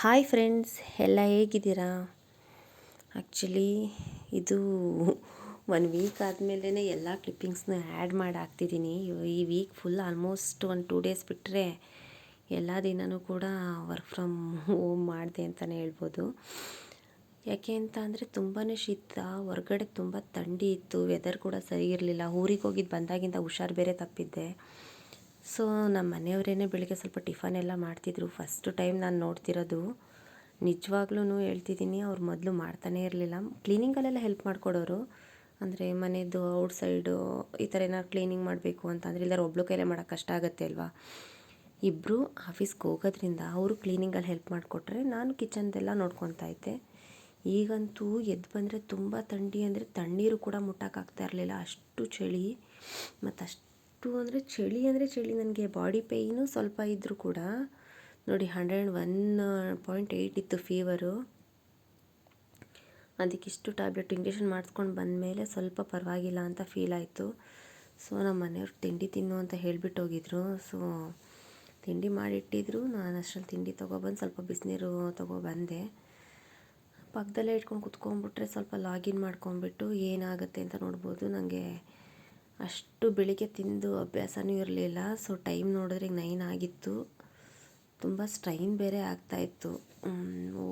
Hi friends ಎಲ್ಲ ಹೇಗಿದ್ದೀರಾ? Actually ಇದು ಒನ್ ವೀಕ್ ಆದಮೇಲೆ ಎಲ್ಲ ಕ್ಲಿಪ್ಪಿಂಗ್ಸ್ನ ಆ್ಯಡ್ ಮಾಡಿ ಹಾಕ್ತಿದ್ದೀನಿ ಈ ವೀಕ್ ಫುಲ್ ಆಲ್ಮೋಸ್ಟ್ ಒಂದು ಟೂ ಡೇಸ್ ಬಿಟ್ಟರೆ ಎಲ್ಲ ದಿನವೂ ಕೂಡ ವರ್ಕ್ ಫ್ರಮ್ ಹೋಮ್ ಮಾಡಿದೆ ಅಂತಲೇ ಹೇಳ್ಬೋದು. ಯಾಕೆ ಅಂತ ಅಂದರೆ ತುಂಬಾ ಶೀತ, ಹೊರ್ಗಡೆ ತುಂಬ ಥಂಡಿ ಇತ್ತು ವೆದರ್ ಕೂಡ ಸರಿ ಇರಲಿಲ್ಲ, ಊರಿಗೆ ಹೋಗಿದ್ದು ಬಂದಾಗಿಂದ ಹುಷಾರು ಬೇರೆ ತಪ್ಪಿದ್ದೆ. ಸೊ ನಮ್ಮ ಮನೆಯವರೇನೆ ಬೆಳಿಗ್ಗೆ ಸ್ವಲ್ಪ ಟಿಫನ್ ಎಲ್ಲ ಮಾಡ್ತಿದ್ರು. ಫಸ್ಟ್ ಟೈಮ್ ನಾನು ನೋಡ್ತಿರೋದು. ನಿಜವಾಗ್ಲೂ ಹೇಳ್ತಿದ್ದೀನಿ, ಅವ್ರು ಮೊದಲು ಮಾಡ್ತಾನೇ ಇರಲಿಲ್ಲ. ಕ್ಲೀನಿಂಗಲ್ಲೆಲ್ಲ ಹೆಲ್ಪ್ ಮಾಡಿಕೊಡೋರು. ಅಂದರೆ ಮನೆಯದು ಔಟ್ ಸೈಡು ಈ ಥರ ಏನಾದ್ರು ಕ್ಲೀನಿಂಗ್ ಮಾಡಬೇಕು ಅಂತಂದರೆ ಇಲ್ಲಾರ ಒಬ್ಳು ಕೈಲೇ ಮಾಡೋಕ್ಕೆ ಕಷ್ಟ ಆಗುತ್ತೆ ಅಲ್ವಾ? ಇಬ್ಬರು ಆಫೀಸ್ಗೆ ಹೋಗೋದ್ರಿಂದ ಅವರು ಕ್ಲೀನಿಂಗಲ್ಲಿ ಹೆಲ್ಪ್ ಮಾಡಿಕೊಟ್ರೆ ನಾನು ಕಿಚನ್ದೆಲ್ಲ ನೋಡ್ಕೊತಾ ಇದ್ದೆ. ಈಗಂತೂ ಎದ್ದು ಬಂದರೆ ತುಂಬ ಥಂಡಿ, ಅಂದರೆ ತಣ್ಣೀರು ಕೂಡ ಮುಟ್ಟೋಕ್ಕಾಗ್ತಾ ಇರಲಿಲ್ಲ. ಅಷ್ಟು ಚಳಿ ಮತ್ತು ಅಷ್ಟು ಅಂದರೆ ಚಳಿ ಅಂದರೆ ಚಳಿ, ನನಗೆ ಬಾಡಿ ಪೇಯ್ನು ಸ್ವಲ್ಪ ಇದ್ದರೂ ಕೂಡ. ನೋಡಿ ಹಂಡ್ರೆಡ್ ಒನ್ ಪಾಯಿಂಟ್ ಏಯ್ಟ್ ಇತ್ತು ಫೀವರು ಅದಕ್ಕಿಷ್ಟು ಟ್ಯಾಬ್ಲೆಟ್ ಇಂಜೆಕ್ಷನ್ ಮಾಡಿಸ್ಕೊಂಡು ಬಂದಮೇಲೆ ಸ್ವಲ್ಪ ಪರವಾಗಿಲ್ಲ ಅಂತ ಫೀಲ್ ಆಯಿತು. ಸೊ ನಮ್ಮ ಮನೆಯವ್ರು ತಿಂಡಿ ತಿನ್ನು ಅಂತ ಹೇಳಿಬಿಟ್ಟು ಹೋಗಿದ್ರು. ಸೊ ತಿಂಡಿ ಮಾಡಿಟ್ಟಿದ್ರು. ನಾನು ಅಷ್ಟರಲ್ಲಿ ತಿಂಡಿ ತೊಗೊಬಂದು ಸ್ವಲ್ಪ ಬಿಸಿನೀರು ತೊಗೊಬಂದೆ. ಪಕ್ಕದಲ್ಲೇ ಇಟ್ಕೊಂಡು ಕುತ್ಕೊಂಡ್ಬಿಟ್ರೆ ಸ್ವಲ್ಪ ಲಾಗಿನ್ ಮಾಡ್ಕೊಂಬಿಟ್ಟು ಏನಾಗುತ್ತೆ ಅಂತ ನೋಡ್ಬೋದು. ನನಗೆ ಅಷ್ಟು ಬೆಳಿಗ್ಗೆ ತಿಂದು ಅಭ್ಯಾಸವೂ ಇರಲಿಲ್ಲ. ಸೊ ಟೈಮ್ ನೋಡಿದ್ರೆ ನೈನ್ ಆಗಿತ್ತು. ತುಂಬ ಸ್ಟ್ರೈನ್ ಬೇರೆ ಆಗ್ತಾಯಿತ್ತು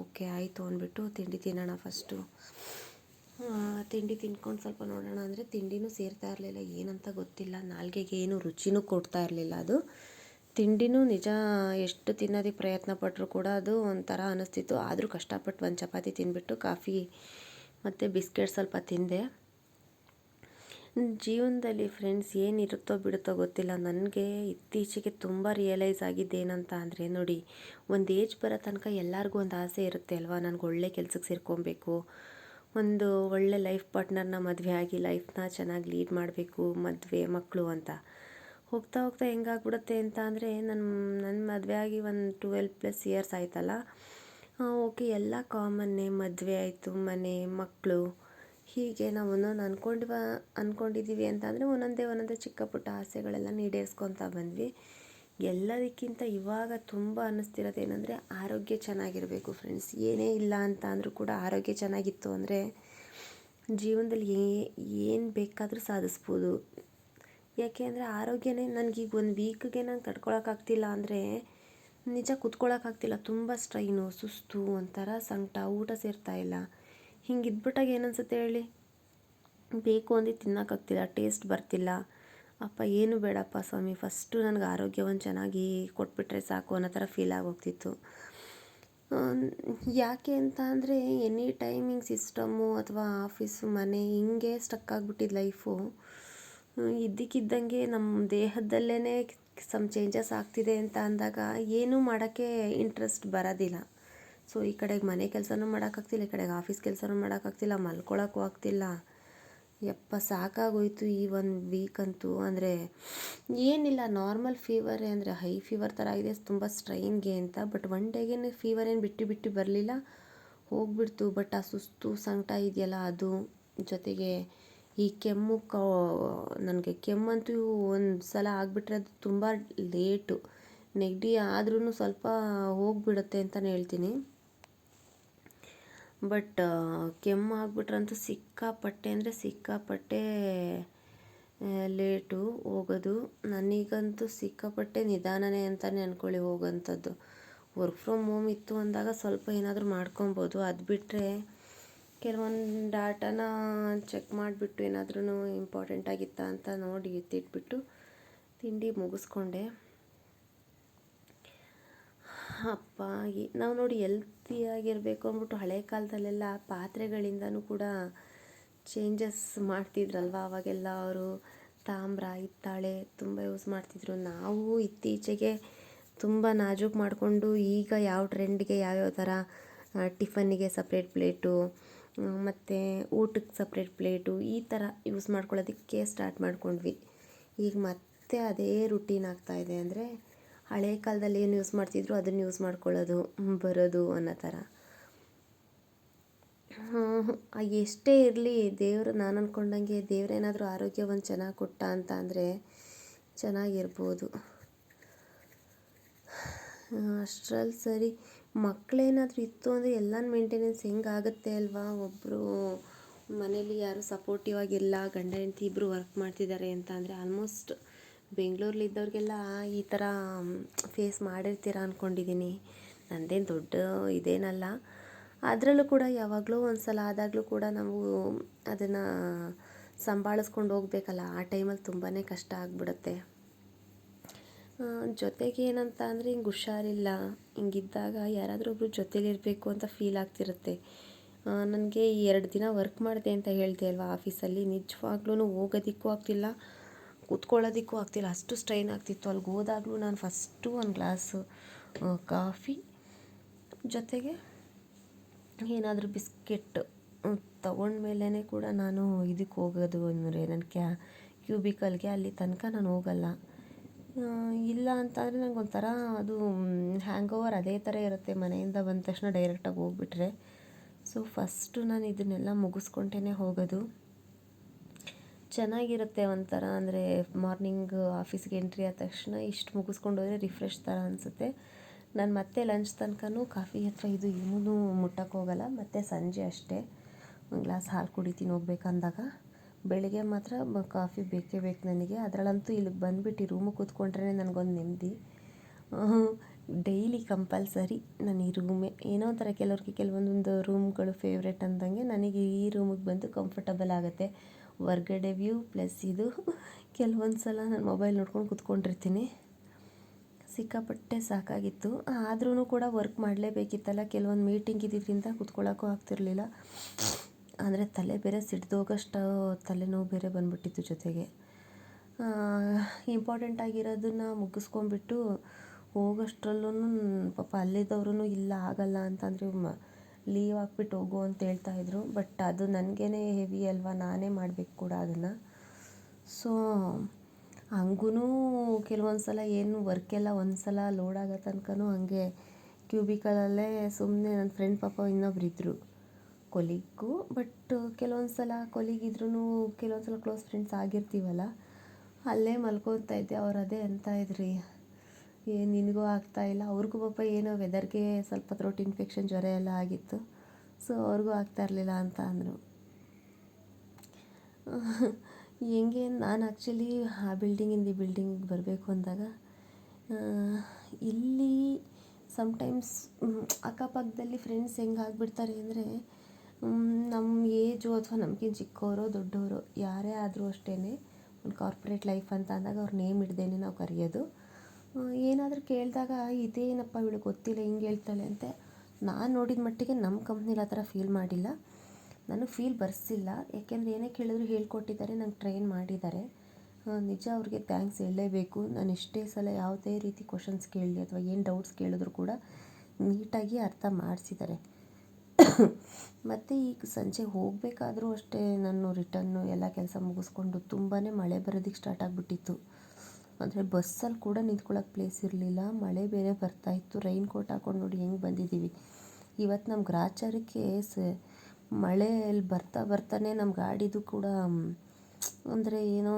ಓಕೆ ಆಯಿತು ಅಂದ್ಬಿಟ್ಟು ತಿಂಡಿ ತಿನ್ನೋಣ ಫಸ್ಟು ತಿಂಡಿ ತಿನ್ಕೊಂಡು ಸ್ವಲ್ಪ ನೋಡೋಣ ಅಂದರೆ ತಿಂಡಿನೂ ಸೇರ್ತಾ ಇರಲಿಲ್ಲ. ಏನಂತ ಗೊತ್ತಿಲ್ಲ. ನಾಲ್ಗೆಗೆ ಏನು ರುಚಿನೂ ಕೊಡ್ತಾ ಇರಲಿಲ್ಲ ಅದು. ತಿಂಡಿನೂ ನಿಜ ಎಷ್ಟು ತಿನ್ನೋದಕ್ಕೆ ಪ್ರಯತ್ನ ಪಟ್ಟರು ಕೂಡ ಅದು ಒಂಥರ ಅನ್ನಿಸ್ತಿತ್ತು ಆದರೂ ಕಷ್ಟಪಟ್ಟು ಒಂದು ಚಪಾತಿ ತಿಂದ್ಬಿಟ್ಟು ಕಾಫಿ ಮತ್ತು ಬಿಸ್ಕೆಟ್ ಸ್ವಲ್ಪ ತಿಂದೆ. ಜೀವನದಲ್ಲಿ ಫ್ರೆಂಡ್ಸ್ ಏನಿರುತ್ತೋ ಬಿಡುತ್ತೋ ಗೊತ್ತಿಲ್ಲ. ನನಗೆ ಇತ್ತೀಚೆಗೆ ತುಂಬ ರಿಯಲೈಸ್ ಆಗಿದ್ದೇನಂತ ಅಂದರೆ ನೋಡಿ, ಒಂದು ಏಜ್ ಬರೋ ತನಕ ಎಲ್ಲರಿಗೂ ಒಂದು ಆಸೆ ಇರುತ್ತೆ ಅಲ್ವಾ? ನನಗೆ ಒಳ್ಳೆ ಕೆಲಸಕ್ಕೆ ಸೇರ್ಕೊಬೇಕು, ಒಂದು ಒಳ್ಳೆ ಲೈಫ್ ಪಾರ್ಟ್ನರ್ನ ಮದುವೆ ಆಗಿ ಲೈಫ್ನ ಚೆನ್ನಾಗಿ ಲೀಡ್ ಮಾಡಬೇಕು, ಮದುವೆ ಮಕ್ಕಳು ಅಂತ. ಹೋಗ್ತಾ ಹೋಗ್ತಾ ಹೆಂಗಾಗ್ಬಿಡುತ್ತೆ ಅಂತ ಅಂದರೆ ನನ್ನ ನನ್ನ ಮದುವೆ ಆಗಿ ಒಂದು ಟ್ವೆಲ್ ಪ್ಲಸ್ ಇಯರ್ಸ್ ಆಯ್ತಲ್ಲ? ಓಕೆ ಎಲ್ಲ ಕಾಮನ್ನೇ ಮದುವೆ ಆಯಿತು, ಮನೆ ಮಕ್ಕಳು ಹೀಗೆ ನಾವು ಒಂದೊಂದು ಅಂದ್ಕೊಂಡಿವ ಅಂದ್ಕೊಂಡಿದ್ದೀವಿ ಅಂತ ಅಂದರೆ ಒಂದೊಂದೇ ಒಂದೊಂದೇ ಚಿಕ್ಕ ಪುಟ್ಟ ಆಸೆಗಳೆಲ್ಲ ಈಡೇರಿಸ್ಕೊತಾ ಬಂದ್ವಿ. ಎಲ್ಲದಕ್ಕಿಂತ ಇವಾಗ ತುಂಬ ಅನ್ನಿಸ್ತಿರೋದು ಏನಂದರೆ ಆರೋಗ್ಯ ಚೆನ್ನಾಗಿರಬೇಕು ಫ್ರೆಂಡ್ಸ್ ಏನೇ ಇಲ್ಲ ಅಂತ ಅಂದರೂ ಕೂಡ ಆರೋಗ್ಯ ಚೆನ್ನಾಗಿತ್ತು ಅಂದರೆ ಜೀವನದಲ್ಲಿ ಏನು ಬೇಕಾದರೂ ಸಾಧಿಸ್ಬೋದು. ಯಾಕೆ ಅಂದರೆ ಆರೋಗ್ಯನೇ ನನಗೀಗ ಒಂದು ವೀಕ್ಗೆ ನಂಗೆ ತಡ್ಕೊಳಕ್ಕಾಗ್ತಿಲ್ಲ ಅಂದರೆ ನಿಜ ಕೂತ್ಕೊಳ್ಳೋಕ್ಕಾಗ್ತಿಲ್ಲ ತುಂಬ ಸ್ಟ್ರೈನು ಸುಸ್ತು ಒಂಥರ ಸಂಕಟ, ಊಟ ಸೇರ್ತಾ ಇಲ್ಲ. ಹಿಂಗೆ ಇದ್ಬಿಟ್ಟಾಗ ಏನನ್ಸುತ್ತೆ ಹೇಳಿ? ಬೇಕು ಅಂದು ತಿನ್ನೋಕ್ಕಾಗ್ತಿಲ್ಲ ಟೇಸ್ಟ್ ಬರ್ತಿಲ್ಲ. ಅಪ್ಪ, ಏನು ಬೇಡಪ್ಪ ಸ್ವಾಮಿ, ಫಸ್ಟು ನನಗೆ ಆರೋಗ್ಯವನ್ನು ಚೆನ್ನಾಗಿ ಕೊಟ್ಬಿಟ್ರೆ ಸಾಕು ಅನ್ನೋ ಥರ ಫೀಲ್ ಆಗೋಗ್ತಿತ್ತು. ಯಾಕೆ ಅಂತ ಅಂದರೆ ಎನಿ ಟೈಮಿಂಗ್ ಸಿಸ್ಟಮ್ಮು ಅಥವಾ ಆಫೀಸು ಮನೆ ಹಿಂಗೆ ಸ್ಟಕ್ ಆಗಿಬಿಟ್ಟಿದ್ದು ಲೈಫು ಇದ್ದಕ್ಕಿದ್ದಂಗೆ ನಮ್ಮ ದೇಹದಲ್ಲೇ ಸಮ್ ಚೇಂಜಸ್ ಆಗ್ತಿದೆ ಅಂತ ಅಂದಾಗ ಏನೂ ಮಾಡೋಕ್ಕೆ ಇಂಟ್ರೆಸ್ಟ್ ಬರೋದಿಲ್ಲ. ಸೊ ಈ ಕಡೆಗೆ ಮನೆ ಕೆಲಸನೂ ಮಾಡೋಕ್ಕಾಗ್ತಿಲ್ಲ, ಈ ಕಡೆಗೆ ಆಫೀಸ್ ಕೆಲಸನೂ ಮಾಡೋಕ್ಕಾಗ್ತಿಲ್ಲ, ಮಲ್ಕೊಳಕ್ಕೂ ಆಗ್ತಿಲ್ಲ. ಯಪ್ಪ, ಸಾಕಾಗೋಯ್ತು ಈ ಒಂದು ವೀಕ್ ಅಂತೂ. ಅಂದರೆ, ಏನಿಲ್ಲ ನಾರ್ಮಲ್ ಫೀವರೇ ಅಂದರೆ ಹೈ ಫೀವರ್ ಥರ ಇದೆ, ತುಂಬ ಸ್ಟ್ರೈನ್ಗೆ ಅಂತ. ಬಟ್ ಒನ್ ಡೇಗೆ ಫೀವರ್ ಏನು ಬಿಟ್ಟು ಬಿಟ್ಟು ಬರಲಿಲ್ಲ. ಹೋಗ್ಬಿಡ್ತು. ಬಟ್ ಆ ಸುಸ್ತು ಸಂಕಟ ಇದೆಯಲ್ಲ, ಅದು ಜೊತೆಗೆ ಈ ಕೆಮ್ಮು ಕ, ನನಗೆ ಕೆಮ್ಮಂತೂ ಒಂದು ಸಲ ಆಗಿಬಿಟ್ರೆ ಅದು ತುಂಬ ಲೇಟು ನೆಗಡಿ ಆದ್ರೂ ಸ್ವಲ್ಪ ಹೋಗ್ಬಿಡುತ್ತೆ ಅಂತಲೇ ಹೇಳ್ತೀನಿ. ಬಟ್ ಕೆಮ್ಮು ಆಗ್ಬಿಟ್ರಂತೂ ಸಿಕ್ಕಾಪಟ್ಟೆ ಅಂದರೆ ಸಿಕ್ಕಾಪಟ್ಟೆ ಲೇಟು ಹೋಗೋದು. ನನಗಂತೂ ಸಿಕ್ಕಾಪಟ್ಟೆ ನಿಧಾನನೇ ಅಂತಲೇ ಅಂದ್ಕೊಳ್ಳಿ ಹೋಗೋಂಥದ್ದು. ವರ್ಕ್ ಫ್ರಮ್ ಹೋಮ್ ಇತ್ತು ಅಂದಾಗ ಸ್ವಲ್ಪ ಏನಾದರೂ ಮಾಡ್ಕೊಬೋದು. ಅದು ಬಿಟ್ಟರೆ ಕೆಲವೊಂದು ಡಾಟಾನ ಚೆಕ್ ಮಾಡಿಬಿಟ್ಟು ಏನಾದ್ರೂ ಇಂಪಾರ್ಟೆಂಟ್ ಆಗಿತ್ತಾ ಅಂತ ನೋಡಿ ಎತ್ತಿಟ್ಬಿಟ್ಟು ತಿಂಡಿ ಮುಗಿಸ್ಕೊಂಡೆ. ಅಪ್ಪ ನಾವು ನೋಡಿ ಎಲ್ತಿಯಾಗಿರಬೇಕು ಅಂದ್ಬಿಟ್ಟು ಹಳೆ ಕಾಲದಲ್ಲೆಲ್ಲ ಪಾತ್ರೆಗಳಿಂದನೂ ಕೂಡ ಚೇಂಜಸ್ ಮಾಡ್ತಿದ್ರಲ್ವ? ಅವಾಗೆಲ್ಲ ಅವರು ತಾಮ್ರ, ಹಿತ್ತಾಳೆ ತುಂಬ ಯೂಸ್ ಮಾಡ್ತಿದ್ರು. ನಾವು ಇತ್ತೀಚೆಗೆ ತುಂಬ ನಾಜೂಕು ಮಾಡಿಕೊಂಡು ಈಗ ಯಾವ ಟ್ರೆಂಡ್ಗೆ ಯಾವ್ಯಾವ ಥರ ಟಿಫನ್ನಿಗೆ ಸಪ್ರೇಟ್ ಪ್ಲೇಟು ಮತ್ತು ಊಟಕ್ಕೆ ಸಪ್ರೇಟ್ ಪ್ಲೇಟು ಈ ಥರ ಯೂಸ್ ಮಾಡ್ಕೊಳ್ಳೋದಕ್ಕೆ ಸ್ಟಾರ್ಟ್ ಮಾಡ್ಕೊಂಡ್ವಿ. ಈಗ ಮತ್ತೆ ಅದೇ ರುಟೀನ್ ಆಗ್ತಾಯಿದೆ ಅಂದರೆ ಹಳೆ ಕಾಲದಲ್ಲಿ ಏನು ಯೂಸ್ ಮಾಡ್ತಿದ್ರು ಅದನ್ನು ಯೂಸ್ ಮಾಡ್ಕೊಳ್ಳೋದು ಬರೋದು ಅನ್ನೋ ಥರ. ಎಷ್ಟೇ ಇರಲಿ ದೇವರು ನಾನು ಅಂದ್ಕೊಂಡಂಗೆ ದೇವರೇನಾದರೂ ಆರೋಗ್ಯವನ್ನು ಚೆನ್ನಾಗಿ ಕೊಟ್ಟ ಅಂತ ಅಂದರೆ ಚೆನ್ನಾಗಿರ್ಬೋದು. ಅಷ್ಟರಲ್ಲಿ ಸರಿ ಮಕ್ಕಳೇನಾದರೂ ಇತ್ತು ಅಂದರೆ ಎಲ್ಲಾನು ಮೇಂಟೆನೆನ್ಸ್ ಹೆಂಗಾಗುತ್ತೆ ಅಲ್ವಾ? ಒಬ್ಬರು ಮನೇಲಿ ಯಾರು ಸಪೋರ್ಟಿವ್ ಆಗಿಲ್ಲ ಗಂಡ ಹೆಂಡತಿ ಇಬ್ಬರು ವರ್ಕ್ ಮಾಡ್ತಿದ್ದಾರೆ ಅಂತ ಅಂದರೆ ಆಲ್ಮೋಸ್ಟ್ ಬೆಂಗಳೂರಲ್ಲಿದ್ದವ್ರಿಗೆಲ್ಲ ಈ ಥರ ಫೇಸ್ ಮಾಡಿರ್ತೀರ ಅಂದ್ಕೊಂಡಿದ್ದೀನಿ ನಂದೇನು ದೊಡ್ಡ ಇದೇನಲ್ಲ. ಅದರಲ್ಲೂ ಕೂಡ ಯಾವಾಗಲೂ ಒಂದು ಸಲ ಆದಾಗಲೂ ಕೂಡ ನಾವು ಅದನ್ನು ಸಂಭಾಳಿಸ್ಕೊಂಡು ಹೋಗ್ಬೇಕಲ್ಲ, ಆ ಟೈಮಲ್ಲಿ ತುಂಬಾ ಕಷ್ಟ ಆಗಿಬಿಡುತ್ತೆ. ಜೊತೆಗೆ ಏನಂತ ಅಂದರೆ ಹಿಂಗೆ ಹುಷಾರಿಲ್ಲ, ಹಿಂಗಿದ್ದಾಗ ಯಾರಾದರೂ ಒಬ್ಬರು ಜೊತೆಲಿರಬೇಕು ಅಂತ ಫೀಲ್ ಆಗ್ತಿರುತ್ತೆ. ನನಗೆ ಈ ಎರಡು ದಿನ ವರ್ಕ್ ಮಾಡಿದೆ ಅಂತ ಹೇಳಿದೆ ಅಲ್ವಾ ಆಫೀಸಲ್ಲಿ ನಿಜವಾಗ್ಲೂ ಹೋಗೋದಕ್ಕೂ ಆಗ್ತಿಲ್ಲ. ಕೂತ್ಕೊಳ್ಳೋದಕ್ಕೂ ಆಗ್ತಿಲ್ಲ. ಅಷ್ಟು ಸ್ಟ್ರೈನ್ ಆಗ್ತಿತ್ತು. ಅಲ್ಲಿಗೆ ಹೋದಾಗಲೂ ನಾನು ಫಸ್ಟು ಒಂದು ಗ್ಲಾಸ್ ಕಾಫಿ ಜೊತೆಗೆ ಏನಾದರೂ ಬಿಸ್ಕೆಟ್ ತಗೊಂಡ್ಮೇಲೇ ಕೂಡ ನಾನು ಇದಕ್ಕೆ ಹೋಗೋದು ಅಂದರೆ ನನ್ನ ಕ್ಯಾ ಕ್ಯೂಬಿಕಲ್ಗೆ ಅಲ್ಲಿ ತನಕ ನಾನು ಹೋಗಲ್ಲ. ಇಲ್ಲ ಅಂತಂದರೆ ನನಗೊಂಥರ ಅದು ಹ್ಯಾಂಗ್ ಓವರ್ ಅದೇ ಥರ ಇರುತ್ತೆ. ಮನೆಯಿಂದ ಬಂದ ತಕ್ಷಣ ಡೈರೆಕ್ಟಾಗಿ ಹೋಗ್ಬಿಟ್ರೆ. ಸೊ ಫಸ್ಟು ನಾನು ಇದನ್ನೆಲ್ಲ ಮುಗಿಸ್ಕೊಂಡೇ ಹೋಗೋದು. ಚೆನ್ನಾಗಿರುತ್ತೆ ಒಂಥರ ಅಂದರೆ ಮಾರ್ನಿಂಗ್ ಆಫೀಸ್ಗೆ ಎಂಟ್ರಿ ಆದ ತಕ್ಷಣ ಇಷ್ಟು ಮುಗಿಸ್ಕೊಂಡು ಹೋದರೆ ರಿಫ್ರೆಶ್ ಥರ ಅನಿಸುತ್ತೆ. ನಾನು ಮತ್ತೆ ಲಂಚ್ ತನಕನೂ ಕಾಫಿ ಅಥವಾ ಇದು ಇನ್ನೂ ಮುಟ್ಟಕ್ಕೆ ಹೋಗಲ್ಲ, ಮತ್ತು ಸಂಜೆ ಅಷ್ಟೇ. ಒಂದು ಗ್ಲಾಸ್ ಹಾಲು ಕುಡಿತೀನಿ ಹೋಗ್ಬೇಕಂದಾಗ ಬೆಳಿಗ್ಗೆ ಮಾತ್ರ ಕಾಫಿ ಬೇಕೇ ಬೇಕು ನನಗೆ. ಅದರಲ್ಲಂತೂ ಇಲ್ಲಿಗೆ ಬಂದುಬಿಟ್ಟು ರೂಮಿಗೆ ಕೂತ್ಕೊಂಡ್ರೆ ನನಗೊಂದು ನೆಮ್ಮದಿ. ಡೈಲಿ ಕಂಪಲ್ಸರಿ ನಾನು ಈ ರೂಮೇ ಏನೋ ಒಂಥರ ಕೆಲವ್ರಿಗೆ ಕೆಲವೊಂದೊಂದು ರೂಮ್ಗಳು ಫೇವ್ರೇಟ್ ಅಂದಂಗೆ ನನಗೆ ಈ ರೂಮಿಗೆ ಬಂದು ಕಂಫರ್ಟಬಲ್ ಆಗುತ್ತೆ. ಹೊರ್ಗಡೆ ವ್ಯೂ ಪ್ಲಸ್ ಇದು. ಕೆಲವೊಂದು ಸಲ ನಾನು ಮೊಬೈಲ್ ನೋಡ್ಕೊಂಡು ಕೂತ್ಕೊಂಡಿರ್ತೀನಿ. ಸಿಕ್ಕಾಪಟ್ಟೆ ಸಾಕಾಗಿತ್ತು. ಆದ್ರೂ ಕೂಡ ವರ್ಕ್ ಮಾಡಲೇಬೇಕಿತ್ತಲ್ಲ, ಕೆಲವೊಂದು ಮೀಟಿಂಗ್ ಇದ್ದಿದ್ದರಿಂದ ಕೂತ್ಕೊಳ್ಳೋಕ್ಕೂ ಆಗ್ತಿರಲಿಲ್ಲ. ಅಂದರೆ ತಲೆ ಬೇರೆ ಸಿಡ್ದೋಗಷ್ಟು ತಲೆನೋವು ಬೇರೆ ಬಂದ್ಬಿಟ್ಟಿತ್ತು ಜೊತೆಗೆ. ಇಂಪಾರ್ಟೆಂಟ್ ಆಗಿರೋದನ್ನು ಮುಗಿಸ್ಕೊಂಡ್ಬಿಟ್ಟು ಹೋಗೋಷ್ಟ್ರಲ್ಲೂ ಪಾಪ ಅಲ್ಲಿದ್ದವ್ರು ಇಲ್ಲ, ಆಗಲ್ಲ ಅಂತಂದರೆ ಲೀವ್ ಹಾಕ್ಬಿಟ್ಟು ಹೋಗು ಅಂತ ಹೇಳ್ತಾಯಿದ್ರು ಬಟ್ ಅದು ನನಗೇನೆ ಹೆವಿ ಅಲ್ವಾ? ನಾನೇ ಮಾಡಬೇಕು ಕೂಡ ಅದನ್ನು. ಸೊ ಹಂಗೂ ಕೆಲವೊಂದು ಸಲ ಏನು ವರ್ಕೆಲ್ಲ ಒಂದು ಸಲ ಲೋಡ್ ಆಗೋ ತನಕನೂ ಹಂಗೆ ಕ್ಯೂಬಿಕಲಲ್ಲೇ ಸುಮ್ಮನೆ ನನ್ನ ಫ್ರೆಂಡ್ ಪಾಪ ಇನ್ನೊಬ್ರು ಇದ್ದರು ಕೊಲೀಗು ಬಟ್ ಕೆಲವೊಂದು ಸಲ ಕೊಲೀಗ್ ಕೆಲವೊಂದು ಸಲ ಕ್ಲೋಸ್ ಫ್ರೆಂಡ್ಸ್ ಆಗಿರ್ತೀವಲ್ಲ, ಅಲ್ಲೇ ಮಲ್ಕೊತಾ ಇದ್ದೆ. ಅವ್ರು ಅದೇ ಅಂತ ಇದ್ರಿ. ಏನು ನಿನಗೂ ಆಗ್ತಾಯಿಲ್ಲ ಅವ್ರಿಗೂ ಪಾಪ ಏನೋ ವೆದರ್ಗೆ ಸ್ವಲ್ಪ ಥ್ರೋಟ್ ಇನ್ಫೆಕ್ಷನ್ ಜ್ವರ ಎಲ್ಲ ಆಗಿತ್ತು. ಸೊ ಅವ್ರಿಗೂ ಆಗ್ತಾ ಇರಲಿಲ್ಲ ಅಂತ ಅಂದರು. ಹೆಂಗೆ, ನಾನು ಆ್ಯಕ್ಚುಲಿ ಆ ಬಿಲ್ಡಿಂಗಿಂದ ಈ ಬಿಲ್ಡಿಂಗಿಗೆ ಬರಬೇಕು ಅಂದಾಗ ಇಲ್ಲಿ ಸಮ್ಟೈಮ್ಸ್ ಅಕ್ಕಪಕ್ಕದಲ್ಲಿ ಫ್ರೆಂಡ್ಸ್ ಹೆಂಗೆ ಆಗಿಬಿಡ್ತಾರೆ ಅಂದರೆ ನಮ್ಮ ಏಜು ಅಥವಾ ನಮಗಿಂತ ಚಿಕ್ಕವರು ದೊಡ್ಡವರು ಯಾರೇ ಆದರೂ ಅಷ್ಟೇ ಒಂದು ಕಾರ್ಪೊರೇಟ್ ಲೈಫ್ ಅಂತ ಅಂದಾಗ ಅವ್ರ ನೇಮ್ ಹಿಡ್ದೇನೆ ನಾವು ಕರೆಯೋದು. ಏನಾದರೂ ಕೇಳಿದಾಗ ಇದೇನಪ್ಪ ಇವಳು ಗೊತ್ತಿಲ್ಲ, ಹಿಂಗೆ ಹೇಳ್ತಾಳೆ ಅಂತ. ನಾನು ನೋಡಿದ ಮಟ್ಟಿಗೆ ನಮ್ಮ ಕಂಪ್ನಿಲಿ ಆ ಥರ ಫೀಲ್ ಮಾಡಿಲ್ಲ. ನಾನು ಫೀಲ್ ಬರ್ಸಿಲ್ಲ. ಯಾಕೆಂದರೆ ಏನೇ ಕೇಳಿದ್ರು ಹೇಳ್ಕೊಟ್ಟಿದ್ದಾರೆ, ನಂಗೆ ಟ್ರೈನ್ ಮಾಡಿದ್ದಾರೆ. ನಿಜ ಅವ್ರಿಗೆ ಥ್ಯಾಂಕ್ಸ್ ಹೇಳಲೇಬೇಕು. ನಾನು ಎಷ್ಟೇ ಸಲ ಯಾವುದೇ ರೀತಿ ಕ್ವಶನ್ಸ್ ಕೇಳಲಿ ಅಥವಾ ಏನು ಡೌಟ್ಸ್ ಕೇಳಿದ್ರು ಕೂಡ ನೀಟಾಗಿ ಅರ್ಥ ಮಾಡಿಸಿದ್ದಾರೆ. ಮತ್ತು ಈಗ ಸಂಜೆ ಹೋಗಬೇಕಾದ್ರೂ ಅಷ್ಟೇ ನಾನು ರಿಟರ್ನು ಎಲ್ಲ ಕೆಲಸ ಮುಗಿಸ್ಕೊಂಡು ತುಂಬಾ ಮಳೆ ಬರೋದಕ್ಕೆ ಸ್ಟಾರ್ಟ್ ಆಗಿಬಿಟ್ಟಿತ್ತು. ಅಂದರೆ ಬಸ್ಸಲ್ಲಿ ಕೂಡ ನಿಂತ್ಕೊಳ್ಳೋಕೆ ಪ್ಲೇಸ್ ಇರಲಿಲ್ಲ. ಮಳೆ ಬೇರೆ ಬರ್ತಾಯಿತ್ತು ರೈನ್ ಕೋಟ್ ಹಾಕೊಂಡು ನೋಡಿ ಹೆಂಗೆ ಬಂದಿದ್ದೀವಿ ಇವತ್ತು ನಮ್ಮ ಗ್ರಾಚಾರಕ್ಕೆ ಸ ಮಳೆಯಲ್ಲಿ ಬರ್ತಾ ಬರ್ತಾನೆ ನಮ್ಮ ಗಾಡಿದು ಕೂಡ, ಅಂದರೆ ಏನೋ,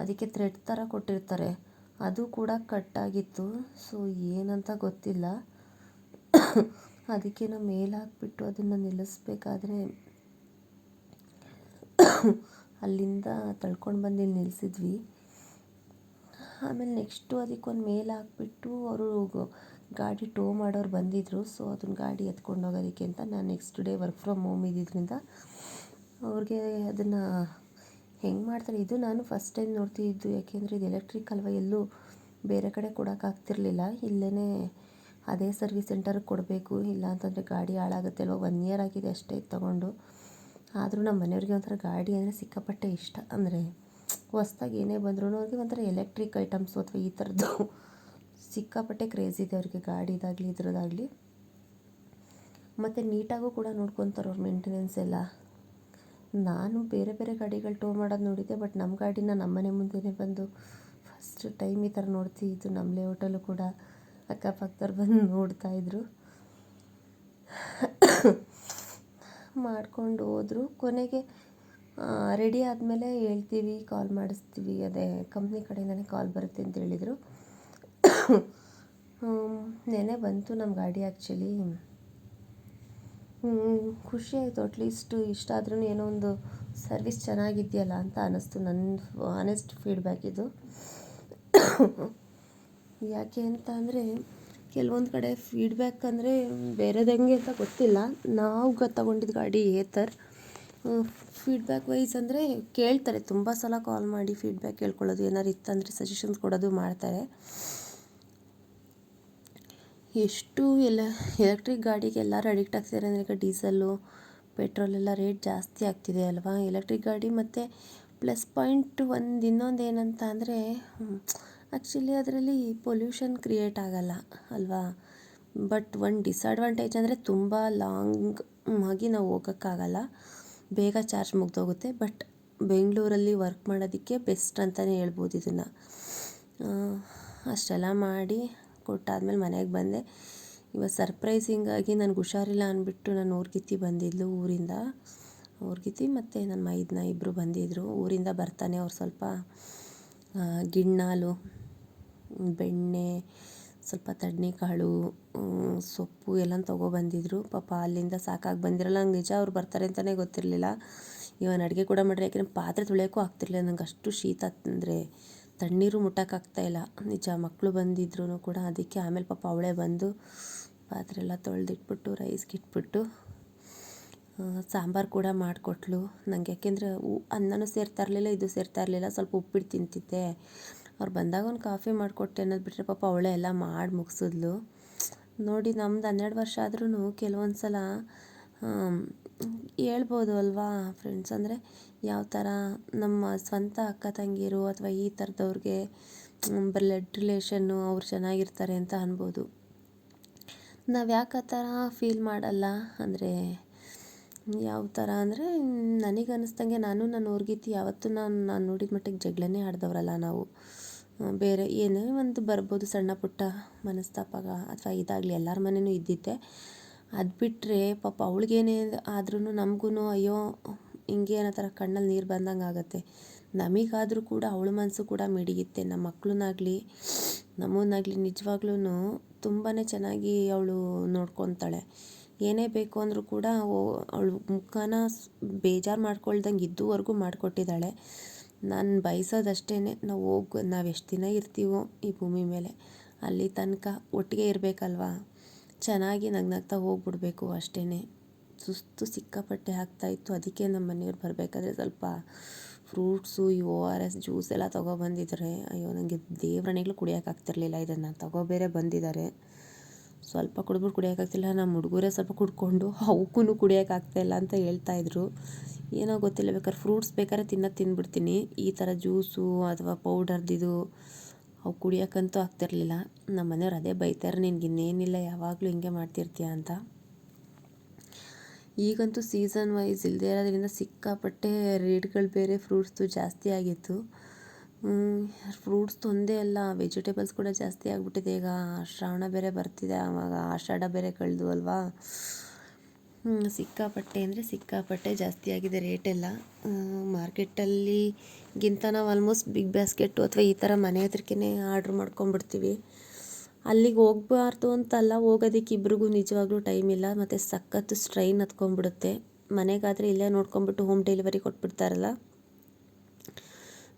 ಅದಕ್ಕೆ ಥ್ರೆಡ್ ಥರ ಕೊಟ್ಟಿರ್ತಾರೆ. ಅದು ಕೂಡ ಕಟ್ಟಾಗಿತ್ತು ಸೊ ಏನಂತ ಗೊತ್ತಿಲ್ಲ. ಅದಕ್ಕೆ ನಾವು ಮೇಲಾಕ್ಬಿಟ್ಟು ಅದನ್ನು ನಿಲ್ಲಿಸ್ಬೇಕಾದ್ರೆ, ಅಲ್ಲಿಂದ ತಳ್ಕೊಂಡು ಬಂದು ಇಲ್ಲಿ ನಿಲ್ಲಿಸಿದ್ವಿ ಆಮೇಲೆ ನೆಕ್ಸ್ಟು ಅದಕ್ಕೊಂದು ಮೇಲೆ ಹಾಕ್ಬಿಟ್ಟು ಅವರು ಗಾಡಿ ಟೋ ಮಾಡೋರು ಬಂದಿದ್ದರು ಸೊ, ಅದನ್ನ ಗಾಡಿ ಎತ್ಕೊಂಡು ಹೋಗೋದಕ್ಕೆ ಅಂತ ನಾನು next day work from home ಇದ್ದಿದ್ದರಿಂದ ಅವ್ರಿಗೆ ಅದನ್ನು ಹೆಂಗೆ ಮಾಡ್ತಾರೆ? ಇದು ನಾನು ಫಸ್ಟ್ ಟೈಮ್ ನೋಡ್ತಿದ್ದು. ಯಾಕೆಂದರೆ ಇದು ಎಲೆಕ್ಟ್ರಿಕ್ ಅಲ್ವಾ? ಎಲ್ಲೂ ಬೇರೆ ಕಡೆ ಕೊಡೋಕ್ಕಾಗ್ತಿರ್ಲಿಲ್ಲ ಇಲ್ಲೇ ಅದೇ ಸರ್ವಿಸ್ ಸೆಂಟರ್ಗೆ ಕೊಡಬೇಕು. ಇಲ್ಲ ಅಂತಂದರೆ ಗಾಡಿ ಹಾಳಾಗುತ್ತೆ ಅಲ್ವಾ? ಒನ್ ಇಯರ್ ಆಗಿದೆ ಅಷ್ಟೇ ತೊಗೊಂಡು. ಆದರೂ ನಮ್ಮ ಮನೆಯವ್ರಿಗೆ ಒಂಥರ ಗಾಡಿ ಅಂದರೆ ಸಿಕ್ಕಾಪಟ್ಟೆ ಇಷ್ಟ. ಅಂದರೆ ಹೊಸ್ದಾಗಿ ಏನೇ ಬಂದ್ರೂ ಅವ್ರಿಗೆ ಒಂಥರ ಎಲೆಕ್ಟ್ರಿಕ್ ಐಟಮ್ಸು ಅಥವಾ ಈ ಥರದ್ದು ಸಿಕ್ಕಾಪಟ್ಟೆ ಕ್ರೇಜ್ ಇದೆ ಅವ್ರಿಗೆ. ಗಾಡಿದಾಗಲಿ ಇದ್ರದ್ದಾಗಲಿ ಮತ್ತು ನೀಟಾಗೂ ಕೂಡ ನೋಡ್ಕೊತಾರೆ ಅವ್ರ ಮೇಂಟೆನೆನ್ಸ್ ಎಲ್ಲ. ನಾನು ಬೇರೆ ಬೇರೆ ಗಾಡಿಗಳು ಟೋ ಮಾಡೋದು ನೋಡಿದ್ದೆ ಬಟ್ ನಮ್ಮ ಗಾಡಿನ ನಮ್ಮ ಮನೆ ಮುಂದೆನೇ ಬಂದು ಫಸ್ಟ್ ಟೈಮ್ ಈ ಥರ ನೋಡ್ತಿದ್ದು ನಮ್ಮ ಲೇಔಟಲ್ಲೂ ಕೂಡ ಅಕ್ಕಪಕ್ಕದವ್ರು ಬಂದು ನೋಡ್ತಾಯಿದ್ರು ಮಾಡ್ಕೊಂಡು ಹೋದರು. ಕೊನೆಗೆ ರೆಡಿ ಆದಮೇಲೆ ಹೇಳ್ತೀವಿ ಕಾಲ್ ಮಾಡಿಸ್ತೀವಿ. ಅದೇ ಕಂಪ್ನಿ ಕಡೆಯಿಂದನೇ ಕಾಲ್ ಬರುತ್ತೆ ಅಂತ ಹೇಳಿದರು. ನೆನೆ ಬಂತು ನಮ್ಮ ಗಾಡಿ ಆ್ಯಕ್ಚುಲಿ ಖುಷಿ ಆಯಿತು ಅಟ್ಲೀಸ್ಟು ಇಷ್ಟ ಆದ್ರೂ ಏನೋ ಒಂದು ಸರ್ವಿಸ್ ಚೆನ್ನಾಗಿದೆಯಲ್ಲ ಅಂತ ಅನ್ನಿಸ್ತು ನನ್ನ ಆನೆಸ್ಟ್ ಫೀಡ್ಬ್ಯಾಕ್ ಇದು. ಯಾಕೆ ಅಂತ ಅಂದರೆ, ಕೆಲವೊಂದು ಕಡೆ ಫೀಡ್ಬ್ಯಾಕ್ ಅಂದರೆ ಬೇರೆದಂಗೆ ಅಂತ ಗೊತ್ತಿಲ್ಲ. ನಾವು ತಗೊಂಡಿದ್ದ ಗಾಡಿ ಏತರ್. ಫೀಡ್ಬ್ಯಾಕ್ ವೈಸ್ ಅಂದರೆ ಕೇಳ್ತಾರೆ. ತುಂಬ ಸಲ ಕಾಲ್ ಮಾಡಿ ಫೀಡ್ಬ್ಯಾಕ್ ಕೇಳ್ಕೊಳ್ಳೋದು, ಏನಾರು ಇತ್ತಂದರೆ ಸಜೆಷನ್ಸ್ ಕೊಡೋದು ಮಾಡ್ತಾರೆ. ಎಷ್ಟು ಎಲ್ಲ ಎಲೆಕ್ಟ್ರಿಕ್ ಗಾಡಿಗೆ ಎಲ್ಲರೂ ಅಡಿಕ್ಟ್ ಆಗ್ತಿದ್ದಾರೆ ಅಂದರೆ ಈಗ ಡೀಸಲ್ಲು ಪೆಟ್ರೋಲ್ ಎಲ್ಲ ರೇಟ್ ಜಾಸ್ತಿ ಆಗ್ತಿದೆ ಅಲ್ವಾ? ಎಲೆಕ್ಟ್ರಿಕ್ ಗಾಡಿ ಮತ್ತು ಪ್ಲಸ್ ಪಾಯಿಂಟ್ ಒಂದು ಇನ್ನೊಂದು ಏನಂತ ಅಂದರೆ ಆ್ಯಕ್ಚುಲಿ ಅದರಲ್ಲಿ ಪೊಲ್ಯೂಷನ್ ಕ್ರಿಯೇಟ್ ಆಗಲ್ಲ ಅಲ್ವಾ? ಬಟ್ ಒಂದು ಡಿಸ್ಅಡ್ವಾಂಟೇಜ್ ಅಂದರೆ ತುಂಬ ಲಾಂಗ್ ಆಗಿ ನಾವು ಹೋಗೋಕ್ಕಾಗಲ್ಲ. ಬೇಗ ಚಾರ್ಜ್ ಮುಗ್ದೋಗುತ್ತೆ, ಬಟ್ ಬೆಂಗಳೂರಲ್ಲಿ ವರ್ಕ್ ಮಾಡೋದಕ್ಕೆ ಬೆಸ್ಟ್ ಅಂತಲೇ ಹೇಳ್ಬೋದು ಇದನ್ನು. ಅಷ್ಟೆಲ್ಲ ಮಾಡಿ ಕೊಟ್ಟಾದ್ಮೇಲೆ ಮನೆಗೆ ಬಂದೆ. ಇವತ್ತು ಸರ್ಪ್ರೈಸಿಂಗಾಗಿ ನನಗೆ ಹುಷಾರಿಲ್ಲ ಅಂದ್ಬಿಟ್ಟು ನಾನು ಊರ್ಗಿತ್ತಿ ಬಂದಿದ್ಲು ಊರಿಂದ. ಊರ್ಗಿತ್ತಿ ಮತ್ತು ನನ್ನ ಮೈದನ ಇಬ್ಬರು ಬಂದಿದ್ದರು ಊರಿಂದ ಬರ್ತಾನೆ ಅವ್ರು ಸ್ವಲ್ಪ ಗಿಣ್ಣಾಲು, ಬೆಣ್ಣೆ ಸ್ವಲ್ಪ ತಡ್ನಿಕಾಳು ಸೊಪ್ಪು ಎಲ್ಲ ತೊಗೊಬಂದಿದ್ರು. ಪಾಪ ಅಲ್ಲಿಂದ ಸಾಕಾಗಿ ಬಂದಿರಲ್ಲ ನಂಗೆ ನಿಜ ಅವ್ರು ಬರ್ತಾರೆ ಅಂತಲೇ ಗೊತ್ತಿರಲಿಲ್ಲ. ಇವನ್ ಅಡುಗೆ ಕೂಡ ಮಾಡ್ರೆ, ಯಾಕೆಂದರೆ ಪಾತ್ರೆ ತೊಳೆಯೋಕ್ಕೂ ಆಗ್ತಿರಲಿಲ್ಲ. ನಂಗೆ ಅಷ್ಟು ಶೀತ ಅಂದರೆ ತಣ್ಣೀರು ಮುಟ್ಟೋಕ್ಕಾಗ್ತಾಯಿಲ್ಲ ನಿಜ ಮಕ್ಕಳು ಬಂದಿದ್ರು ಕೂಡ ಅದಕ್ಕೆ ಆಮೇಲೆ ಪಾಪ ಅವಳೇ ಬಂದು ಪಾತ್ರೆ ಎಲ್ಲ ತೊಳೆದಿಟ್ಬಿಟ್ಟು ರೈಸ್ಗೆ ಇಟ್ಬಿಟ್ಟು ಸಾಂಬಾರು ಕೂಡ ಮಾಡಿಕೊಟ್ಲು. ನನಗೆ ಯಾಕೆಂದರೆ ಅನ್ನನೂ ಸೇರ್ತಾ ಇರಲಿಲ್ಲ, ಇದು ಸೇರ್ತಾ ಇರಲಿಲ್ಲ. ಸ್ವಲ್ಪ ಉಪ್ಪಿಟ್ಟು ತಿಂತಿದ್ದೆ. ಅವ್ರು ಬಂದಾಗ ಒಂದು ಕಾಫಿ ಮಾಡಿಕೊಟ್ಟೆ ಅನ್ನೋದು ಬಿಟ್ಟರೆ ಪಾಪ ಅವಳೇ ಎಲ್ಲ ಮಾಡಿ ಮುಗಿಸಿದ್ಲು. ನೋಡಿ ನಮ್ದು ಹನ್ನೆರಡು ವರ್ಷ ಆದ್ರೂ ಕೆಲವೊಂದು ಸಲ ಹೇಳ್ಬೋದು ಅಲ್ವಾ ಫ್ರೆಂಡ್ಸ್ ಅಂದರೆ ಯಾವ ಥರ ನಮ್ಮ ಸ್ವಂತ ಅಕ್ಕ ತಂಗಿರು ಅಥವಾ ಈ ಥರದವ್ರಿಗೆ ಬ್ಲಡ್ ರಿಲೇಷನ್ನು ಅವ್ರು ಚೆನ್ನಾಗಿರ್ತಾರೆ ಅಂತ ಅನ್ಬೋದು. ನಾವು ಯಾಕೆ ಆ ಥರ ಫೀಲ್ ಮಾಡಲ್ಲ ಅಂದರೆ, ಯಾವ ಥರ ಅಂದರೆ ನನಗೆ ಅನ್ನಿಸ್ದಂಗೆ ನಾನು ನನ್ನ ಯಾವತ್ತೂ ನಾನು ನಾನು ನೋಡಿದ ಮಟ್ಟಿಗೆ ಜಗಳನೇ ಆಡ್ದವ್ರಲ್ಲ ನಾವು. ಬೇರೆ ಏನೇ ಒಂದು ಬರ್ಬೋದು ಸಣ್ಣ ಪುಟ್ಟ ಮನಸ್ತಾಪ ಅಥವಾ ಇದಾಗಲಿ ಎಲ್ಲರ ಮನೆಯೂ ಇದ್ದಿದ್ದೆ. ಅದು ಬಿಟ್ಟರೆ ಪಾಪ ಅವಳಿಗೇನೇ ಆದ್ರೂ ನಮಗೂ ಅಯ್ಯೋ, ಹಿಂಗೆ ಅನ್ನೋ ಥರ ಕಣ್ಣಲ್ಲಿ ನೀರು ಬಂದಂಗೆ ಆಗುತ್ತೆ. ನಮಗಾದರೂ ಕೂಡ ಅವಳ ಮನಸ್ಸು ಕೂಡ ಮಿಡಿಯುತ್ತೆ. ನಮ್ಮ ಮಕ್ಳನ್ನಾಗಲಿ ನಮ್ಮನ್ನಾಗಲಿ ನಿಜವಾಗ್ಲೂ ತುಂಬಾ ಚೆನ್ನಾಗಿ ಅವಳು ನೋಡ್ಕೊತಾಳೆ. ಏನೇ ಬೇಕು ಅಂದರೂ ಕೂಡ ಅವಳು ಮುಖನ ಬೇಜಾರು ಮಾಡ್ಕೊಳ್ದಂಗೆ ಇದ್ದುವರೆಗೂ ಮಾಡಿಕೊಟ್ಟಿದ್ದಾಳೆ. ನಾನು ಬಯಸೋದಷ್ಟೇ ನಾವು ಹೋಗ್, ನಾವು ಎಷ್ಟು ದಿನ ಇರ್ತೀವೋ ಈ ಭೂಮಿ ಮೇಲೆ. ಅಲ್ಲಿ ತನಕ ಒಟ್ಟಿಗೆ ಇರಬೇಕಲ್ವಾ? ಚೆನ್ನಾಗಿ ನಗ್ನಗ್ತಾ ಹೋಗ್ಬಿಡ್ಬೇಕು ಅಷ್ಟೇ ಸುಸ್ತು ಸಿಕ್ಕಾಪಟ್ಟೆ ಆಗ್ತಾಯಿತ್ತು ಅದಕ್ಕೆ ನಮ್ಮ ಮನೆಯವ್ರು ಬರಬೇಕಾದ್ರೆ ಸ್ವಲ್ಪ ಫ್ರೂಟ್ಸು, ಈ ಓ ಆರ್ ಎಸ್ ಜ್ಯೂಸ್ ಎಲ್ಲ ತೊಗೊಬಂದಿದ್ದಾರೆ ಅಯ್ಯೋ ನನಗೆ ದೇವ್ರಣೆಗಳು ಕುಡಿಯೋಕ್ಕಾಗ್ತಿರ್ಲಿಲ್ಲ ಇದನ್ನು ತಗೋ ಬೇರೆ ಬಂದಿದ್ದಾರೆ. ಸ್ವಲ್ಪ ಕುಡಿದ್ಬಿಟ್ಟು ಕುಡಿಯೋಕ್ಕಾಗ್ತಿಲ್ಲ. ನಮ್ಮ ಹುಡುಗರೇ ಸ್ವಲ್ಪ ಕುಡ್ಕೊಂಡು ಅವಕ್ಕೂ ಕುಡಿಯೋಕ್ಕಾಗ್ತಾಯಿಲ್ಲ ಅಂತ ಹೇಳ್ತಾಯಿದ್ರು ಏನೋ ಗೊತ್ತಿಲ್ಲ, ಬೇಕಾದ್ರೆ ಫ್ರೂಟ್ಸ್ ಬೇಕಾದ್ರೆ ತಿನ್ನೋದು ತಿಂದ್ಬಿಡ್ತೀನಿ ಈ ಥರ ಜ್ಯೂಸು ಅಥವಾ ಪೌಡರ್ದಿದು ಅವು ಕುಡಿಯೋಕ್ಕಂತೂ ಆಗ್ತಿರ್ಲಿಲ್ಲ. ನಮ್ಮ ಮನೆಯವ್ರು ಅದೇ ಬೈತಾರೆ ನಿನ್ಗೆ ಇನ್ನೇನಿಲ್ಲ, ಯಾವಾಗಲೂ ಹಿಂಗೆ ಮಾಡ್ತಿರ್ತೀಯ? ಅಂತ. ಈಗಂತೂ ಸೀಸನ್ ವೈಸ್ ಇಲ್ಲದೇ ಇರೋದ್ರಿಂದ ಸಿಕ್ಕಾಪಟ್ಟೆ ರೇಟ್ಗಳು ಬೇರೆ ಫ್ರೂಟ್ಸ್ದು ಜಾಸ್ತಿ ಆಗಿತ್ತು. ಫ್ರೂಟ್ಸ್ ಒಂದೇ ಅಲ್ಲ ವೆಜಿಟೇಬಲ್ಸ್ ಕೂಡ ಜಾಸ್ತಿ ಆಗಿಬಿಟ್ಟಿದೆ. ಈಗ ಶ್ರಾವಣ ಬೇರೆ ಬರ್ತಿದೆ. ಆವಾಗ ಆಷಾಢ ಬೇರೆ ಕಳೆದು ಅಲ್ವಾ? ಸಿಕ್ಕಾಪಟ್ಟೆ ಅಂದರೆ ಸಿಕ್ಕಾಪಟ್ಟೆ ಜಾಸ್ತಿ ಆಗಿದೆ ರೇಟೆಲ್ಲ ಮಾರ್ಕೆಟಲ್ಲಿ ಗಿಂತ ನಾವು ಆಲ್ಮೋಸ್ಟ್ ಬಿಗ್ ಬಾಸ್ಕೆಟು ಅಥವಾ ಈ ಥರ ಮನೆ ಹತ್ರಕ್ಕೇ ಆರ್ಡ್ರ್ ಮಾಡ್ಕೊಂಡ್ಬಿಡ್ತೀವಿ. ಅಲ್ಲಿಗೆ ಹೋಗಬಾರ್ದು ಅಂತಲ್ಲ ಹೋಗೋದಕ್ಕೆ ಇಬ್ರಿಗೂ ನಿಜವಾಗ್ಲೂ ಟೈಮ್ ಇಲ್ಲ. ಮತ್ತು ಸಖತ್ತು ಸ್ಟ್ರೈನ್ ಹತ್ಕೊಂಡ್ಬಿಡುತ್ತೆ. ಮನೆಗಾದರೆ ಇಲ್ಲೇ ನೋಡ್ಕೊಂಬಿಟ್ಟು ಹೋಮ್ ಡೆಲಿವರಿ ಕೊಟ್ಬಿಡ್ತಾರಲ್ಲ.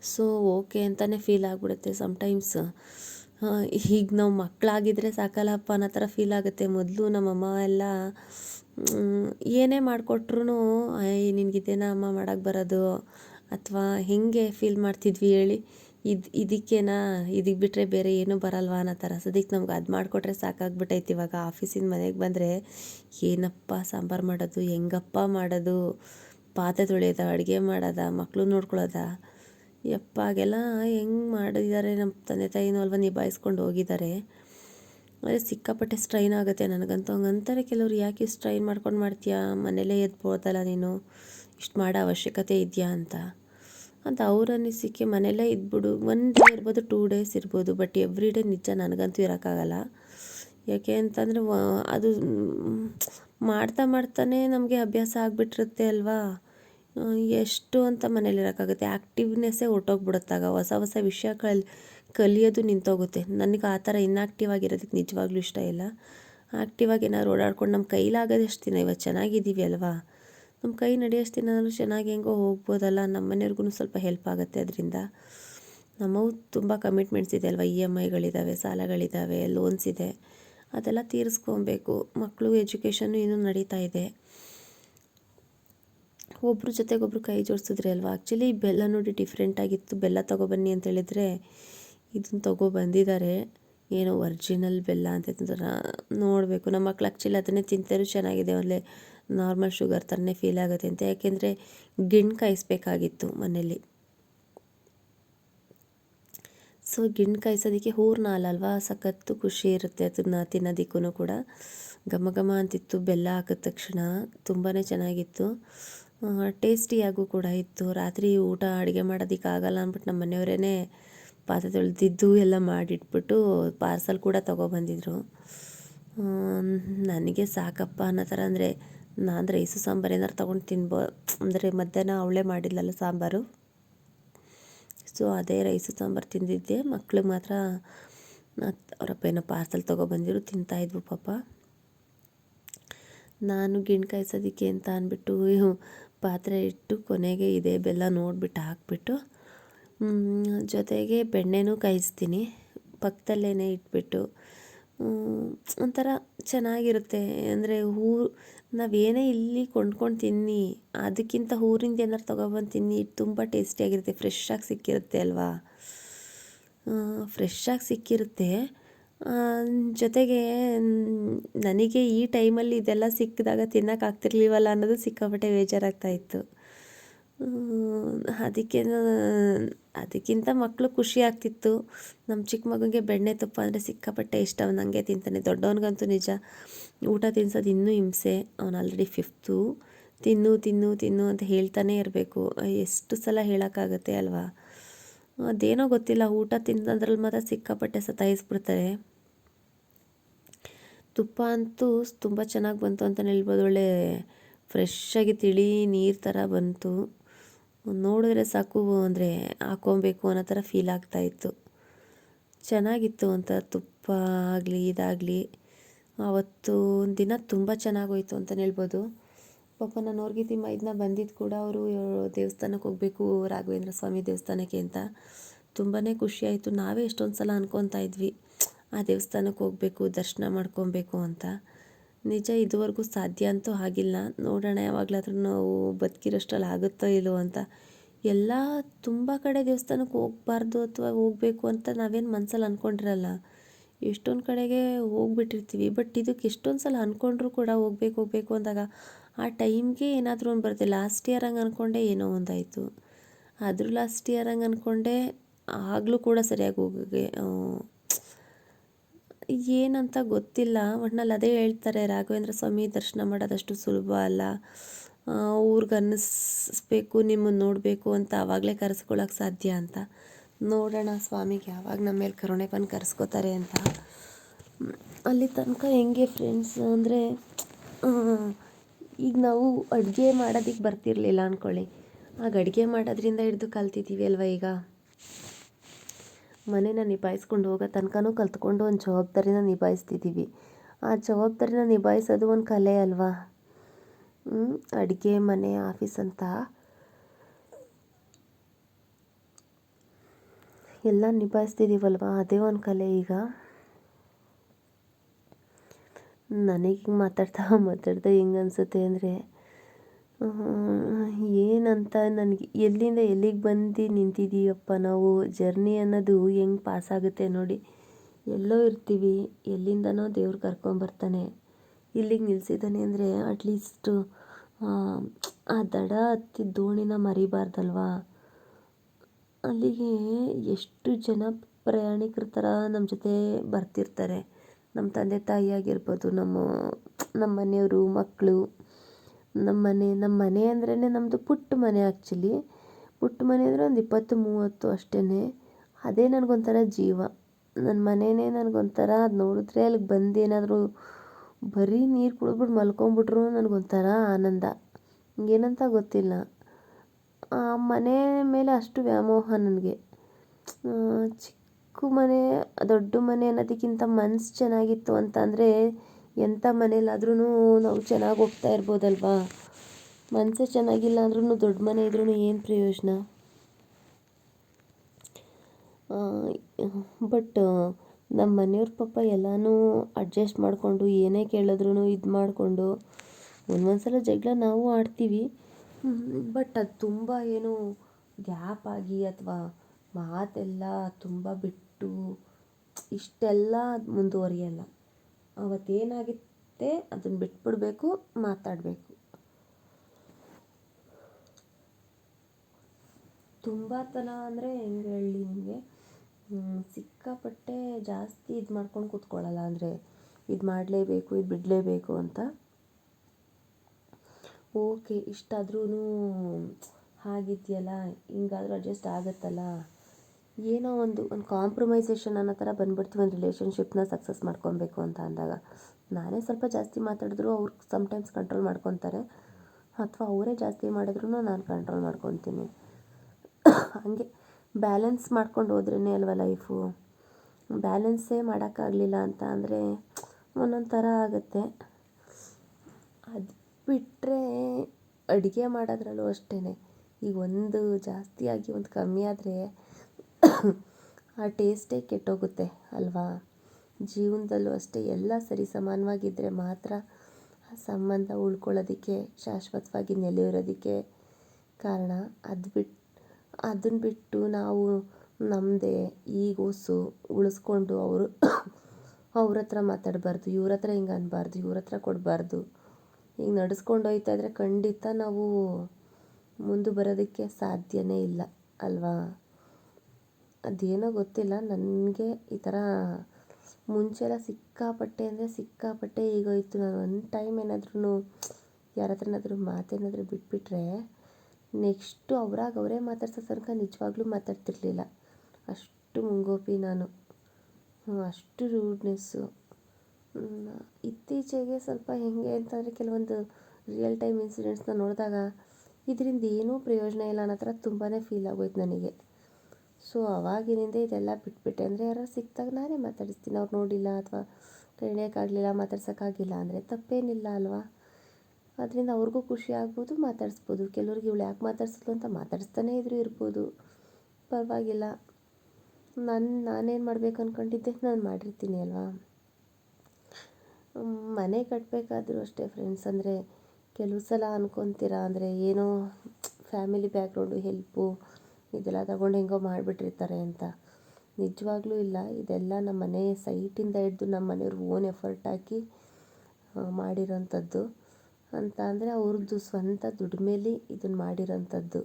ಸೊ ಓಕೆ ಅಂತಲೇ ಫೀಲ್ ಆಗಿಬಿಡುತ್ತೆ ಸಮ್ಟೈಮ್ಸ್ ಈಗ ನಾವು ಮಕ್ಕಳಾಗಿದ್ದರೆ ಸಾಕಲ್ಲಪ್ಪ ಅನ್ನೋ ಥರ ಫೀಲ್ ಆಗುತ್ತೆ. ಮೊದಲು ನಮ್ಮಮ್ಮ ಎಲ್ಲ ಏನೇ ಮಾಡಿಕೊಟ್ರು ನಿನಗಿದೇನಾ ಅಮ್ಮ ಮಾಡೋಕ್ಕೆ ಬರೋದು? ಅಥವಾ, ಹೇಗೆ ಫೀಲ್ ಮಾಡ್ತಿದ್ವಿ ಹೇಳಿ? ಇದು, ಇದಕ್ಕೇನಾ? ಇದಕ್ಕೆ ಬಿಟ್ಟರೆ ಬೇರೆ ಏನೂ ಬರಲ್ವಾ? ಅನ್ನೋ ಥರ. ಸದ್ಯಕ್ಕೆ ನಮ್ಗೆ ಅದು ಮಾಡಿಕೊಟ್ರೆ ಸಾಕಾಗ್ಬಿಟ್ಟೈತೆ ಇವಾಗ. ಆಫೀಸಿಂದ ಮನೆಗೆ ಬಂದರೆ, ಏನಪ್ಪ ಸಾಂಬಾರು ಮಾಡೋದು? ಹೆಂಗಪ್ಪ ಮಾಡೋದು? ಪಾತ್ರೆ ತೊಳೆಯೋದ? ಅಡುಗೆ ಮಾಡೋದ? ಮಕ್ಕಳು ನೋಡ್ಕೊಳ್ಳೋದ? ಯಪ್ಪ ಆಗೆಲ್ಲ ಹೆಂಗೆ ಮಾಡಿದ್ದಾರೆ ನಮ್ಮ ತಂದೆ ತಾಯಿನೂ ಅಲ್ವ ನಿಭಾಯಿಸ್ಕೊಂಡು ಹೋಗಿದ್ದಾರೆ. ಆದರೆ ಸಿಕ್ಕಾಪಟ್ಟೆ ಸ್ಟ್ರೈನ್ ಆಗುತ್ತೆ ನನಗಂತೂ. ಹಂಗಂತಾರೆ ಕೆಲವ್ರು, ಯಾಕೆ ಸ್ಟ್ರೈನ್ ಮಾಡ್ಕೊಂಡು ಮಾಡ್ತೀಯಾ? ಮನೇಲೇ ಎದ್ಬೋದಲ್ಲ ನೀನು. ಇಷ್ಟು ಮಾಡೋ ಅವಶ್ಯಕತೆ ಇದೆಯಾ? ಅಂತ. ಅಂತ ಅವ್ರ ಅನಿಸಿಕೆ ಮನೆಯಲ್ಲೇ ಇದ್ಬಿಡು. ಒನ್ ಡೇ ಇರ್ಬೋದು ಟೂ ಡೇಸ್ ಇರ್ಬೋದು ಬಟ್ ಎವ್ರಿ ಡೇ ನಿಜ ನನಗಂತೂ ಇರೋಕ್ಕಾಗಲ್ಲ. ಯಾಕೆ ಅಂತಂದರೆ ಅದು ಮಾಡ್ತಾ ಮಾಡ್ತಾನೆ ನಮಗೆ ಅಭ್ಯಾಸ ಆಗಿಬಿಟ್ಟಿರುತ್ತೆ ಅಲ್ವಾ? ಎಷ್ಟು ಅಂತ ಮನೇಲಿರೋಕ್ಕಾಗುತ್ತೆ ಹೊರ್ಟೋಗ್ಬಿಡುತ್ತೆ ಆಗ ಹೊಸ ಹೊಸ ವಿಷಯ ಕಲ್ ಕಲಿಯೋದು ನಿಂತೋಗುತ್ತೆ. ನನಗೆ ಆ ಥರ ಇನ್ಆ್ಯಕ್ಟಿವ್ ಆಗಿರೋದಕ್ಕೆ ನಿಜವಾಗ್ಲೂ ಇಷ್ಟ ಇಲ್ಲ. ಆ್ಯಕ್ಟಿವ್ ಆಗಿ ಏನಾದ್ರು ಓಡಾಡ್ಕೊಂಡು ನಮ್ಮ ಕೈಲಾಗೋದಷ್ಟು ದಿನ ಇವತ್ತು ಚೆನ್ನಾಗಿದ್ದೀವಿ ಅಲ್ವಾ? ನಮ್ಮ ಕೈ ನಡೆಯೋಷ್ಟು ದಿನ ಚೆನ್ನಾಗಿ ಹೆಂಗೋ ಹೋಗ್ಬೋದಲ್ಲ. ನಮ್ಮ ಮನೆಯವ್ರಿಗೂ ಸ್ವಲ್ಪ ಹೆಲ್ಪ್ ಆಗುತ್ತೆ ಅದರಿಂದ. ನಮ್ಮವು ತುಂಬ ಕಮಿಟ್ಮೆಂಟ್ಸ್ ಇದೆ ಅಲ್ವಾ? ಇ ಎಂ ಐಗಳಿದ್ದಾವೆ ಸಾಲಗಳಿದ್ದಾವೆ ಲೋನ್ಸ್ ಇದೆ. ಅದೆಲ್ಲ ತೀರಿಸ್ಕೊಬೇಕು. ಮಕ್ಕಳು ಎಜುಕೇಷನ್ನು ಇನ್ನೂ ನಡೀತಾ ಇದೆ. ಒಬ್ರ ಜೊತೆಗೊಬ್ರು ಕೈ ಜೋಡಿಸಿದ್ರೆ ಅಲ್ವಾ? ಆ್ಯಕ್ಚುಲಿ ಬೆಲ್ಲ ನೋಡಿ ಡಿಫ್ರೆಂಟಾಗಿತ್ತು ಬೆಲ್ಲ ತೊಗೊಬನ್ನಿ ಅಂತ ಹೇಳಿದರೆ ಇದನ್ನು ತೊಗೊಬಂದಿದ್ದಾರೆ ಏನೋ ಒರ್ಜಿನಲ್ ಬೆಲ್ಲ ಅಂತ ನೋಡಬೇಕು. ನಮ್ಮ ಮಕ್ಳು ಆ್ಯಕ್ಚುಲಿ ಅದನ್ನೇ ತಿಂತಾರು ಚೆನ್ನಾಗಿದೆ. ಒಳ್ಳೆ ನಾರ್ಮಲ್ ಶುಗರ್ ಥರನೇ ಫೀಲ್ ಆಗುತ್ತೆ ಅಂತ. ಯಾಕೆಂದರೆ ಗಿಣ್ಣು ಕಾಯಿಸ್ಬೇಕಾಗಿತ್ತು ಮನೇಲಿ ಸೊ ಗಿಣ್ ಕಾಯಿಸೋದಕ್ಕೆ ಹೂರ್ಣ ಹಾಲಲ್ವಾ ಸಖತ್ತು ಖುಷಿ ಇರುತ್ತೆ ಅದನ್ನ ತಿನ್ನೋದಕ್ಕೂ ಕೂಡ. ಘಮ ಘಮ ಅಂತಿತ್ತು. ಬೆಲ್ಲ ಹಾಕಿದ ತಕ್ಷಣ ತುಂಬಾ ಚೆನ್ನಾಗಿತ್ತು. ಟೇಸ್ಟಿಯಾಗೂ ಕೂಡ ಇತ್ತು. ರಾತ್ರಿ ಊಟ ಅಡುಗೆ ಮಾಡೋದಕ್ಕಾಗಲ್ಲ ಅಂದ್ಬಿಟ್ಟು ನಮ್ಮ ಮನೆಯವರೇ ಪಾತ್ರೆ ತೊಳೆದಿದ್ದು ಎಲ್ಲ ಮಾಡಿಟ್ಬಿಟ್ಟು ಪಾರ್ಸಲ್ ಕೂಡ ತೊಗೊಬಂದಿದ್ರು. ನನಗೆ ಸಾಕಪ್ಪ ಅನ್ನೋ ಥರ ಅಂದರೆ ನಾನು ರೈಸು ಸಾಂಬಾರು ಏನಾರು ತೊಗೊಂಡು ತಿನ್ಬೋ ಅಂದರೆ ಮಧ್ಯಾಹ್ನ ಅವಳೇ ಮಾಡಿದ್ಲಲ್ಲ ಸಾಂಬಾರು. ಸೊ ಅದೇ ರೈಸು ಸಾಂಬಾರು ತಿಂದಿದ್ದೆ. ಮಕ್ಳಿಗೆ ಮಾತ್ರ ಅವರಪ್ಪ ಏನೋ ಪಾರ್ಸಲ್ ತೊಗೊಬಂದಿರು ತಿಂತಾಯಿದ್ವು ಪಾಪ. ನಾನು ಗಿಣ್ಕಾಯಿಸೋದಕ್ಕೆ ಅಂತ ಅಂದ್ಬಿಟ್ಟು ಪಾತ್ರೆ ಇಟ್ಟು ಕೊನೆಗೆ ಇದೆ ಬೆಲ್ಲ ನೋಡಿಬಿಟ್ಟು ಹಾಕ್ಬಿಟ್ಟು ಜೊತೆಗೆ ಬೆಣ್ಣೆನೂ ಕಾಯಿಸ್ತೀನಿ. ಪಕ್ಕದಲ್ಲೇ ಇಟ್ಬಿಟ್ಟು ಒಂಥರ ಚೆನ್ನಾಗಿರುತ್ತೆ. ಅಂದರೆ ಹೂ, ನಾವೇನೇ ಇಲ್ಲಿ ಕೊಂಡ್ಕೊಂಡು ತಿನ್ನಿ, ಅದಕ್ಕಿಂತ ಊರಿಂದ ಏನಾರು ತೊಗೊಬಂದು ತಿನ್ನಿ ತುಂಬ ಟೇಸ್ಟಿಯಾಗಿರುತ್ತೆ. ಫ್ರೆಶ್ಶಾಗಿ ಸಿಕ್ಕಿರುತ್ತೆ ಅಲ್ವಾ? ಫ್ರೆಶ್ಶಾಗಿ ಸಿಕ್ಕಿರುತ್ತೆ. ಜೊತೆಗೆ ನನಗೆ ಈ ಟೈಮಲ್ಲಿ ಇದೆಲ್ಲ ಸಿಕ್ಕಿದಾಗ ತಿನ್ನೋಕ್ಕಾಗ್ತಿರ್ಲಿಲ್ವಲ್ಲ ಅನ್ನೋದು ಸಿಕ್ಕಾಪಟ್ಟೆ ಬೇಜಾರಾಗ್ತಾಯಿತ್ತು ಅದಕ್ಕೆ ಅದಕ್ಕಿಂತ ಮಕ್ಕಳು ಖುಷಿ ಆಗ್ತಿತ್ತು. ನಮ್ಮ ಚಿಕ್ಕ ಮಗನಿಗೆ ಬೆಣ್ಣೆ ತುಪ್ಪ ಅಂದರೆ ಸಿಕ್ಕಾಪಟ್ಟೆ ಇಷ್ಟ ಅವ್ನು ಹಂಗೆ ತಿಂತಾನೆ. ದೊಡ್ಡವನಿಗಂತೂ ನಿಜ. ಊಟ ತಿನ್ಸೋದು ಇನ್ನೂ ಹಿಂಸೆ. ಅವನು ಆಲ್ರೆಡಿ ಫಿಫ್ತು ತಿನ್ನು ತಿನ್ನು ತಿನ್ನು ಅಂತ ಹೇಳ್ತಾನೆ ಇರಬೇಕು. ಎಷ್ಟು ಸಲ ಹೇಳೋಕ್ಕಾಗತ್ತೆ ಅಲ್ವಾ? ಅದೇನೋ ಗೊತ್ತಿಲ್ಲ. ಊಟ ತಿನ್ನೋದ್ರಲ್ಲಿ ಮಾತ್ರ ಸಿಕ್ಕಾಪಟ್ಟೆ ಸತಾಯಿಸ್ಬಿಡ್ತಾರೆ. ತುಪ್ಪ ಅಂತೂ ತುಂಬ ಚೆನ್ನಾಗಿ ಬಂತು ಅಂತಲೇ ಹೇಳ್ಬೋದು. ಒಳ್ಳೆ ಫ್ರೆಶ್ಶಾಗಿ ತಿಳಿ ನೀರು ಥರ ಬಂತು. ನೋಡಿದ್ರೆ ಸಾಕು ಅಂದರೆ ಹಾಕ್ಕೊಬೇಕು ಅನ್ನೋ ಥರ ಫೀಲ್ ಆಗ್ತಾಯಿತ್ತು ಚೆನ್ನಾಗಿತ್ತು ಅಂತ ತುಪ್ಪ ಆಗಲಿ, ಇದಾಗಲಿ. ಆವತ್ತು ದಿನ ತುಂಬ ಚೆನ್ನಾಗೋಯ್ತು ಅಂತಲೇ ಹೇಳ್ಬೋದು. ಪಾಪ ನಾನು ಅವ್ರಿಗೆ ಇದನ್ನ ಬಂದಿದ್ದು ಕೂಡ ಅವರು ದೇವಸ್ಥಾನಕ್ಕೆ ಹೋಗಬೇಕು, ರಾಘವೇಂದ್ರ ಸ್ವಾಮಿ ದೇವಸ್ಥಾನಕ್ಕೆ ಅಂತ. ತುಂಬಾ ಖುಷಿಯಾಯಿತು ನಾವೇ ಎಷ್ಟೊಂದು ಸಲ ಅನ್ಕೊತಾ ಇದ್ವಿ. ಆ ದೇವಸ್ಥಾನಕ್ಕೆ ಹೋಗಬೇಕು, ದರ್ಶನ ಮಾಡ್ಕೊಬೇಕು ಅಂತ. ನಿಜ ಇದುವರೆಗೂ ಸಾಧ್ಯ ಅಂತೂ ಆಗಿಲ್ಲ. ನೋಡೋಣ, ಯಾವಾಗಲಾದ್ರೂ ನಾವು ಬದುಕಿರೋಷ್ಟ್ರಲ್ಲಿ ಆಗುತ್ತೋ ಇಲ್ಲೋ ಅಂತ. ಎಲ್ಲ ತುಂಬ ಕಡೆ ದೇವಸ್ಥಾನಕ್ಕೆ ಹೋಗಬಾರ್ದು ಅಥವಾ ಹೋಗಬೇಕು ಅಂತ ನಾವೇನು ಮನಸ್ಸಲ್ಲಿ ಅಂದ್ಕೊಂಡಿರಲ್ಲ ಎಷ್ಟೊಂದು ಕಡೆಗೆ ಹೋಗ್ಬಿಟ್ಟಿರ್ತೀವಿ. ಬಟ್ ಇದಕ್ಕೆ ಎಷ್ಟೊಂದು ಸಲ ಅಂದ್ಕೊಂಡ್ರೂ ಕೂಡ ಹೋಗ್ಬೇಕು, ಹೋಗಬೇಕು ಅಂದಾಗ ಆ ಟೈಮ್ಗೆ ಏನಾದರೂ ಒಂದು ಬರುತ್ತೆ. ಲಾಸ್ಟ್ ಇಯರ್ ಹಂಗೆ ಅಂದ್ಕೊಂಡೆ ಏನೋ ಒಂದಾಯಿತು. ಆದರೂ ಲಾಸ್ಟ್ ಇಯರ್ ಹಂಗೆ ಅಂದ್ಕೊಂಡೆ ಆಗಲೂ ಕೂಡ ಸರಿಯಾಗಿ ಹೋಗೋಕ್ಕೆ ಏನಂತ ಗೊತ್ತಿಲ್ಲ. ಒಟ್ನಲ್ಲಿ ಅದೇ ಹೇಳ್ತಾರೆ, ರಾಘವೇಂದ್ರ ಸ್ವಾಮಿ ದರ್ಶನ ಮಾಡೋದಷ್ಟು ಸುಲಭ ಅಲ್ಲ. ಊರಿಗೆ ಅನ್ನಿಸ್ಬೇಕು, ನಿಮ್ಮನ್ನು ನೋಡಬೇಕು ಅಂತ ಆವಾಗಲೇ ಕರೆಸ್ಕೊಳಕ್ಕೆ ಸಾಧ್ಯ ಅಂತ. ನೋಡೋಣ ಸ್ವಾಮಿಗೆ, ಯಾವಾಗ ನಮ್ಮ ಮೇಲೆ ಕರುಣೆ ಬಂದು ಕರೆಸ್ಕೋತಾರೆ ಅಂತ. ಅಲ್ಲಿ ತನಕ ಹೆಂಗೆ ಫ್ರೆಂಡ್ಸ್ ಅಂದರೆ ಈಗ ನಾವು ಅಡುಗೆ ಮಾಡೋದಕ್ಕೆ ಬರ್ತಿರಲಿಲ್ಲ ಅಂದ್ಕೊಳ್ಳಿ ಆಗ ಅಡುಗೆ ಮಾಡೋದ್ರಿಂದ ಹಿಡಿದು ಕಲ್ತಿದ್ದೀವಿ ಅಲ್ವ ಈಗ? ಮನೇನ ನಿಭಾಯಿಸ್ಕೊಂಡು ಹೋಗೋ ತನಕನೂ ಕಲ್ತ್ಕೊಂಡು ಒಂದು ಜವಾಬ್ದಾರಿನ ನಿಭಾಯಿಸ್ತಿದ್ದೀವಿ. ಆ ಜವಾಬ್ದಾರಿನ ನಿಭಾಯಿಸೋದು ಒಂದು ಕಲೆ ಅಲ್ವಾ? ಅಡುಗೆ, ಮನೆ, ಆಫೀಸ್ ಅಂತ. ಎಲ್ಲ ನಿಭಾಯಿಸ್ತಿದ್ದೀವಲ್ವ? ಅದೇ ಒಂದು ಕಲೆ ಈಗ. ನನಗೆ ಮಾತಾಡ್ತಾ ಮಾತಾಡ್ತಾ ಹೆಂಗೆ ಅನಿಸುತ್ತೆ ಅಂದರೆ ಏನಂತ ನನಗೆ, ಎಲ್ಲಿಂದ ಎಲ್ಲಿಗೆ ಬಂದು ನಿಂತಿದ್ದೀವಪ್ಪ ನಾವು? ಜರ್ನಿ ಅನ್ನೋದು ಹೆಂಗೆ ಪಾಸಾಗುತ್ತೆ ನೋಡಿ. ಎಲ್ಲೋ ಇರ್ತೀವಿ, ಎಲ್ಲಿಂದನೋ ದೇವ್ರು ಕರ್ಕೊಂಬರ್ತಾನೆ. ಇಲ್ಲಿಗೆ ನಿಲ್ಲಿಸಿದ್ದಾನೆ ಅಂದರೆ ಅಟ್ಲೀಸ್ಟು ಆ ದಡ ಹತ್ತಿದ ದೋಣಿನ ಮರಿಬಾರ್ದಲ್ವಾ? ಅಲ್ಲಿಗೆ ಎಷ್ಟು ಜನ ಪ್ರಯಾಣಿಕರ ಥರ ನಮ್ಮ ಜೊತೆ ಬರ್ತಿರ್ತಾರೆ. ನಮ್ಮ ತಂದೆ ತಾಯಿ ಆಗಿರ್ಬೋದು ನಮ್ಮ ನಮ್ಮ ಮನೆಯವರು ಮಕ್ಕಳು ನಮ್ಮ ಮನೆ ನಮ್ಮ ಮನೆ ಅಂದ್ರೇ ನಮ್ಮದು ಪುಟ್ಟ ಮನೆ ಆ್ಯಕ್ಚುಲಿ ಪುಟ್ಟ ಮನೆ ಅಂದರೆ ಒಂದು ಇಪ್ಪತ್ತು, ಮೂವತ್ತು ಅಷ್ಟೇ ಅದೇ ನನಗೊಂಥರ ಜೀವ. ನನ್ನ ಮನೆಯೇ ನನಗೊಂಥರ, ಅದು ನೋಡಿದ್ರೆ ಅಲ್ಲಿಗೆ ಬಂದು ಏನಾದರೂ ಬರೀ ನೀರು ಕುಡಿದ್ಬಿಟ್ಟು ಮಲ್ಕೊಂಬಿಟ್ರು ನನಗೊಂಥರ ಆನಂದ. ಏನಂತ ಗೊತ್ತಿಲ್ಲ. ಆ ಮನೆ ಮೇಲೆ ಅಷ್ಟು ವ್ಯಾಮೋಹ ನನಗೆ. ಚಿಕ್ಕ ಮನೆ, ದೊಡ್ಡ ಮನೆ ಅನ್ನೋದಕ್ಕಿಂತ ಮನ್ಸು ಚೆನ್ನಾಗಿತ್ತು ಅಂತ ಅಂದರೆ ಎಂಥ ಮನೆಯಲ್ಲಾದ್ರೂ ನಾವು ಚೆನ್ನಾಗಿ ಹೋಗ್ತಾ ಇರ್ಬೋದಲ್ವಾ? ಮನಸ್ಸೇ ಚೆನ್ನಾಗಿಲ್ಲ ಅಂದ್ರೂ ದೊಡ್ಡ ಮನೆ ಇದ್ರೂ ಏನು ಪ್ರಯೋಜನ? ಬಟ್ ನಮ್ಮ ಮನೆಯವ್ರ ಪಾಪ ಎಲ್ಲನೂ ಅಡ್ಜಸ್ಟ್ ಮಾಡಿಕೊಂಡು, ಏನೇ ಕೇಳಿದ್ರೂ ಇದು ಮಾಡಿಕೊಂಡು ಒಂದೊಂದು ಸಲ ಜಗಳ ನಾವು ಆಡ್ತೀವಿ. ಬಟ್ ಅದು ತುಂಬ ಏನು ಗ್ಯಾಪ್ ಆಗಿ ಅಥವಾ ಮಾತೆಲ್ಲ ತುಂಬ ಬಿಟ್ಟು ಇಷ್ಟೆಲ್ಲ ಮುಂದುವರಿಯಲ್ಲ. ಅವತ್ತೇನಾಗುತ್ತೆ ಅದನ್ನು ಬಿಟ್ಬಿಡಬೇಕು, ಮಾತಾಡಬೇಕು. ತುಂಬ ತನ ಅಂದರೆ ಹೆಂಗೆ ಹೇಳಿ ನಿಮಗೆ ಸಿಕ್ಕಾಪಟ್ಟೆ ಜಾಸ್ತಿ ಇದು ಮಾಡ್ಕೊಂಡು ಕೂತ್ಕೊಳ್ಳಲ್ಲ ಅಂದರೆ ಇದು ಮಾಡಲೇಬೇಕು, ಇದು ಬಿಡಲೇಬೇಕು ಅಂತ. ಓಕೆ ಇಷ್ಟಾದ್ರೂ ಹಾಗಿದೆಯಲ್ಲ, ಹಿಂಗಾದ್ರೂ ಅಡ್ಜಸ್ಟ್ ಆಗುತ್ತಲ್ಲ? ಏನೋ ಒಂದು ಒಂದು ಕಾಂಪ್ರಮೈಸೇಷನ್ ಅನ್ನೋ ಥರ ಬಂದ್ಬಿಡ್ತೀವಿ ಒಂದು ರಿಲೇಷನ್ಶಿಪ್ನ ಸಕ್ಸಸ್ ಮಾಡ್ಕೊಬೇಕು ಅಂತ ಅಂದಾಗ. ನಾನೇ ಸ್ವಲ್ಪ ಜಾಸ್ತಿ ಮಾತಾಡಿದ್ರು ಅವ್ರು ಸಮ್ಟೈಮ್ಸ್ ಕಂಟ್ರೋಲ್ ಮಾಡ್ಕೊತಾರೆ ಅಥವಾ ಅವರೇ ಜಾಸ್ತಿ ಮಾಡಿದ್ರು ನಾನು ಕಂಟ್ರೋಲ್ ಮಾಡ್ಕೊತೀನಿ ಹಾಗೆ ಬ್ಯಾಲೆನ್ಸ್ ಮಾಡ್ಕೊಂಡು ಹೋದ್ರೇ ಅಲ್ವ ಲೈಫು ಬ್ಯಾಲೆನ್ಸೇ ಮಾಡೋಕ್ಕಾಗಲಿಲ್ಲ ಅಂತ ಅಂದರೆ ಒಂದೊಂದು ಥರ ಆಗುತ್ತೆ. ಅದು ಬಿಟ್ಟರೆ ಅಡುಗೆ ಮಾಡೋದ್ರಲ್ಲೂ ಅಷ್ಟೇ ಈಗ ಒಂದು ಜಾಸ್ತಿ ಆಗಿ ಒಂದು ಕಮ್ಮಿ ಆದರೆ ಆ ಟೇಸ್ಟೇ ಕೆಟ್ಟೋಗುತ್ತೆ ಅಲ್ವಾ? ಜೀವನದಲ್ಲೂ ಅಷ್ಟೇ ಎಲ್ಲ ಸರಿ ಸಮಾನವಾಗಿದ್ದರೆ ಮಾತ್ರ ಆ ಸಂಬಂಧ ಉಳ್ಕೊಳ್ಳೋದಕ್ಕೆ, ಶಾಶ್ವತವಾಗಿ ನೆಲೆಯೂರೋದಕ್ಕೆ ಕಾರಣ. ಅದು ಬಿಟ್ಟು ಅದನ್ನು ಬಿಟ್ಟು ನಾವು ನಮ್ಮದೇ ಈಗೋಸು ಉಳಿಸ್ಕೊಂಡು ಅವರು, ಅವ್ರ ಹತ್ರ ಮಾತಾಡಬಾರ್ದು, ಇವ್ರ ಹತ್ರ ಹಿಂಗೆ ಅನ್ನಬಾರ್ದು ಇವ್ರ ಹತ್ರ ಕೊಡಬಾರ್ದು. ಹಿಂಗೆ ನಡೆಸ್ಕೊಂಡು ಹೋಗ್ತಾ ಇದ್ದರೆ ಖಂಡಿತ ನಾವು ಮುಂದೆ ಬರೋದಕ್ಕೆ ಸಾಧ್ಯವೇ ಇಲ್ಲ ಅಲ್ವಾ? ಅದೇನೋ ಗೊತ್ತಿಲ್ಲ. ನನಗೆ ಈ ಥರ ಮುಂಚೆಲ್ಲ ಸಿಕ್ಕಾಪಟ್ಟೆ ಅಂದರೆ ಸಿಕ್ಕಾಪಟ್ಟೆ ಈಗೋಯಿತು. ನಾನು ಒಂದು ಟೈಮ್ ಏನಾದ್ರೂ ಯಾರ ಹತ್ರನಾದ್ರೂ ಮಾತೇನಾದರೂ ಬಿಟ್ಬಿಟ್ರೆ ನೆಕ್ಸ್ಟು ಅವ್ರಾಗ ಅವರೇ ಮಾತಾಡ್ಸೋ ತನಕ ನಿಜವಾಗ್ಲೂ ಮಾತಾಡ್ತಿರ್ಲಿಲ್ಲ. ಅಷ್ಟು ಮುಂಗೋಪಿ ನಾನು. ಅಷ್ಟು ರೂಡ್ನೆಸ್ಸು ಇತ್ತೀಚೆಗೆ ಸ್ವಲ್ಪ ಹೇಗೆ ಅಂತಂದರೆ ಕೆಲವೊಂದು ರಿಯಲ್ ಟೈಮ್ ಇನ್ಸಿಡೆಂಟ್ಸ್ನ ನೋಡಿದಾಗ ಇದರಿಂದ ಏನೂ ಪ್ರಯೋಜನ ಇಲ್ಲ ಅನ್ನೋ ಥರ ತುಂಬಾ ಫೀಲ್ ಆಗೋಯ್ತು ನನಗೆ. ಸೊ ಅವಾಗಿನಿಂದ ಇದೆಲ್ಲ ಬಿಟ್ಬಿಟ್ಟೆ. ಅಂದರೆ ಯಾರು ಸಿಕ್ಕಿದಾಗ ನಾನೇ ಮಾತಾಡಿಸ್ತೀನಿ. ಅವ್ರು ನೋಡಿಲ್ಲ ಅಥವಾ ಕಳಿಯೋಕ್ಕಾಗಲಿಲ್ಲ ಮಾತಾಡ್ಸೋಕ್ಕಾಗಿಲ್ಲ ಅಂದರೆ ತಪ್ಪೇನಿಲ್ಲ ಅಲ್ವಾ? ಅದರಿಂದ ಅವ್ರಿಗೂ ಖುಷಿ ಆಗ್ಬೋದು, ಮಾತಾಡಿಸ್ಬೋದು. ಕೆಲವ್ರಿಗೆ ಇವಳು ಯಾಕೆ ಮಾತಾಡ್ಸಿದ್ಲು ಅಂತ ಮಾತಾಡಿಸ್ತಾನೇ ಇದ್ರೂ ಇರ್ಬೋದು. ಪರವಾಗಿಲ್ಲ. ನಾನು, ನಾನೇನು ಮಾಡಬೇಕು ಅಂದ್ಕೊಂಡಿದ್ದೆ ನಾನು ಮಾಡಿರ್ತೀನಿ ಅಲ್ವಾ? ಮನೆ ಕಟ್ಟಬೇಕಾದ್ರೂ ಅಷ್ಟೇ ಫ್ರೆಂಡ್ಸ್ ಅಂದರೆ ಕೆಲವು ಸಲ ಅಂದ್ಕೊತೀರಾ ಅಂದರೆ ಏನೋ ಫ್ಯಾಮಿಲಿ ಬ್ಯಾಕ್ಗ್ರೌಂಡು ಹೆಲ್ಪು ಇದೆಲ್ಲ ತಗೊಂಡು ಹೆಂಗೋ ಮಾಡಿಬಿಟ್ಟಿರ್ತಾರೆ ಅಂತ. ನಿಜವಾಗ್ಲೂ ಇಲ್ಲ. ಇದೆಲ್ಲ ನಮ್ಮ ಮನೆ ಸೈಟಿಂದ ಹಿಡ್ದು ನಮ್ಮ ಮನೆಯವ್ರು ಓನ್ ಎಫರ್ಟ್ ಹಾಕಿ ಮಾಡಿರೋಂಥದ್ದು. ಅಂತ ಅಂದರೆ ಅವ್ರದ್ದು ಸ್ವಂತ ದುಡಿಮೇಲಿ ಇದನ್ನು ಮಾಡಿರೋಂಥದ್ದು.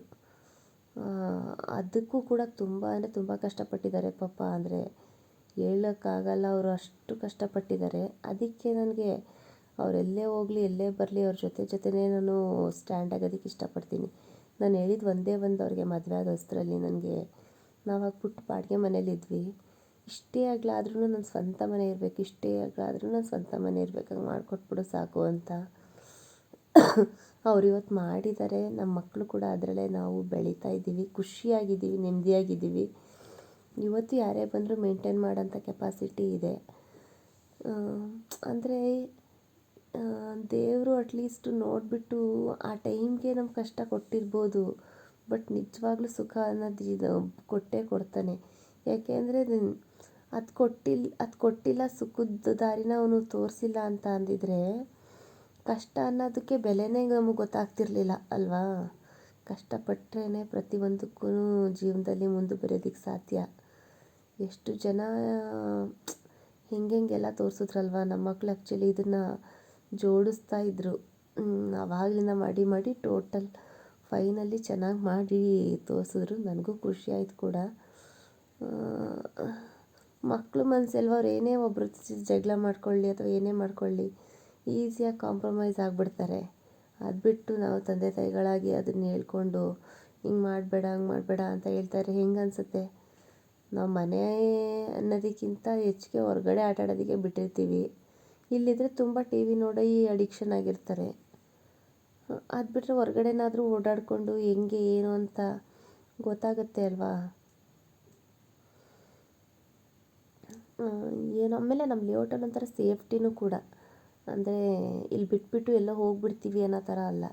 ಅದಕ್ಕೂ ಕೂಡ ತುಂಬ ಅಂದರೆ ತುಂಬ ಕಷ್ಟಪಟ್ಟಿದ್ದಾರೆ ಪಾಪ. ಅಂದರೆ ಹೇಳೋಕ್ಕಾಗಲ್ಲ ಅವರು ಅಷ್ಟು ಕಷ್ಟಪಟ್ಟಿದ್ದಾರೆ. ಅದಕ್ಕೆ ನನಗೆ ಅವರೆಲ್ಲೇ ಹೋಗಲಿ, ಎಲ್ಲೇ ಬರಲಿ, ಅವ್ರ ಜೊತೆ ಜೊತೆನೇ ನಾನು ಸ್ಟ್ಯಾಂಡ್ ಆಗೋದಕ್ಕೆ ಇಷ್ಟಪಡ್ತೀನಿ. ನಾನು ಹೇಳಿದ್ದು ಒಂದೇ ಒಂದು ಅವ್ರಿಗೆ ಮದುವೆ ಆಗೋ ಹೆಸರಲ್ಲಿ ನನಗೆ ನಾವಾಗ ಪುಟ್ಟ ಬಾಡಿಗೆ ಮನೇಲಿದ್ವಿ ಇಷ್ಟೇ ಆಗ್ಲಾದ್ರೂ ನನ್ನ ಸ್ವಂತ ಮನೆ ಇರಬೇಕು, ಇಷ್ಟೇ ಆಗ್ಲಾದ್ರೂ ನನ್ನ ಸ್ವಂತ ಮನೆ ಇರಬೇಕು, ಹಂಗೆ ಮಾಡಿಕೊಟ್ಬಿಡು ಸಾಕು ಅಂತ. ಅವ್ರು ಇವತ್ತು ಮಾಡಿದ್ದಾರೆ ನಮ್ಮ ಮಕ್ಕಳು ಕೂಡ ಅದರಲ್ಲೇ ನಾವು ಬೆಳೀತಾ ಇದ್ದೀವಿ, ಖುಷಿಯಾಗಿದ್ದೀವಿ, ನೆಮ್ಮದಿಯಾಗಿದ್ದೀವಿ. ಇವತ್ತು ಯಾರೇ ಬಂದರೂ ಮೇಂಟೈನ್ ಮಾಡೋಂಥ ಕೆಪಾಸಿಟಿ ಇದೆ. ಅಂದರೆ ದೇವರು ಅಟ್ಲೀಸ್ಟ್ ನೋಡಿಬಿಟ್ಟು ಆ ಟೈಮ್ಗೆ ನಮ್ಗೆ ಕಷ್ಟ ಕೊಟ್ಟಿರ್ಬೋದು. ಬಟ್ ನಿಜವಾಗ್ಲೂ ಸುಖ ಅನ್ನೋದು ಇದು ಕೊಟ್ಟೇ ಕೊಡ್ತಾನೆ. ಯಾಕೆಂದರೆ ಅದು ಕೊಟ್ಟಿಲ್ಲ ಅದು ಕೊಟ್ಟಿಲ್ಲ ಸುಖದ ದಾರಿನ ಅವನು ತೋರಿಸಿಲ್ಲ ಅಂತ ಅಂದಿದ್ರೆ ಕಷ್ಟ ಅನ್ನೋದಕ್ಕೆ ಬೆಲೆನೇ ನಮಗೆ ಗೊತ್ತಾಗ್ತಿರ್ಲಿಲ್ಲ, ಅಲ್ವಾ? ಕಷ್ಟಪಟ್ಟರೆ ಪ್ರತಿಯೊಂದಕ್ಕೂ ಜೀವನದಲ್ಲಿ ಮುಂದೆ ಬರೋದಕ್ಕೆ ಸಾಧ್ಯ. ಎಷ್ಟು ಜನ ಹೆಂಗೆಲ್ಲ ತೋರಿಸಿದ್ರಲ್ವ? ನಮ್ಮ ಮಕ್ಕಳು ಆ್ಯಕ್ಚುಲಿ ಇದನ್ನು ಜೋಡಿಸ್ತಾ ಇದ್ದರು ಆವಾಗಲಿಂದ ಮಾಡಿ ಮಾಡಿ ಟೋಟಲ್ ಫೈನಲಿ ಚೆನ್ನಾಗಿ ಮಾಡಿ ತೋರಿಸಿದ್ರು. ನನಗೂ ಖುಷಿ ಆಯಿತು ಕೂಡ. ಮಕ್ಕಳು ಮನಸ್ಸಲ್ವ ಅವ್ರು ಏನೇ ಒಬ್ಬರು ಜಗಳ ಮಾಡ್ಕೊಳ್ಳಿ ಅಥವಾ ಏನೇ ಮಾಡ್ಕೊಳ್ಳಿ, ಈಸಿಯಾಗಿ ಕಾಂಪ್ರಮೈಸ್ ಆಗಿಬಿಡ್ತಾರೆ. ಅದು ಬಿಟ್ಟು ನಾವು ತಂದೆ ತಾಯಿಗಳಾಗಿ ಅದನ್ನ ಹೇಳ್ಕೊಂಡು, ಹಿಂಗೆ ಮಾಡಬೇಡ, ಹಂಗೆ ಮಾಡಬೇಡ ಅಂತ ಹೇಳ್ತಾರೆ ಹೆಂಗೆ ಅನಿಸುತ್ತೆ? ನಾವು ಮನೆ ಅನ್ನೋದಕ್ಕಿಂತ ಹೆಚ್ಚಿಗೆ ಹೊರ್ಗಡೆ ಆಟ ಆಡೋದಕ್ಕೆ ಬಿಟ್ಟಿರ್ತೀವಿ. ಇಲ್ಲಿದ್ದರೆ ತುಂಬ ಟಿ ವಿ ನೋಡಿ ಅಡಿಕ್ಷನ್ ಆಗಿರ್ತಾರೆ. ಅದು ಬಿಟ್ಟರೆ ಹೊರ್ಗಡೆನಾದ್ರೂ ಓಡಾಡಿಕೊಂಡು ಹೆಂಗೆ, ಏನು ಅಂತ ಗೊತ್ತಾಗುತ್ತೆ ಅಲ್ವಾ? ಏನು, ಆಮೇಲೆ ನಮ್ಮ ಲೇಔಟಲ್ಲಿ ಒಂಥರ ಸೇಫ್ಟಿನೂ ಕೂಡ. ಅಂದರೆ ಇಲ್ಲಿ ಬಿಟ್ಬಿಟ್ಟು ಎಲ್ಲೋ ಹೋಗ್ಬಿಡ್ತೀವಿ ಅನ್ನೋ ಥರ ಅಲ್ಲ.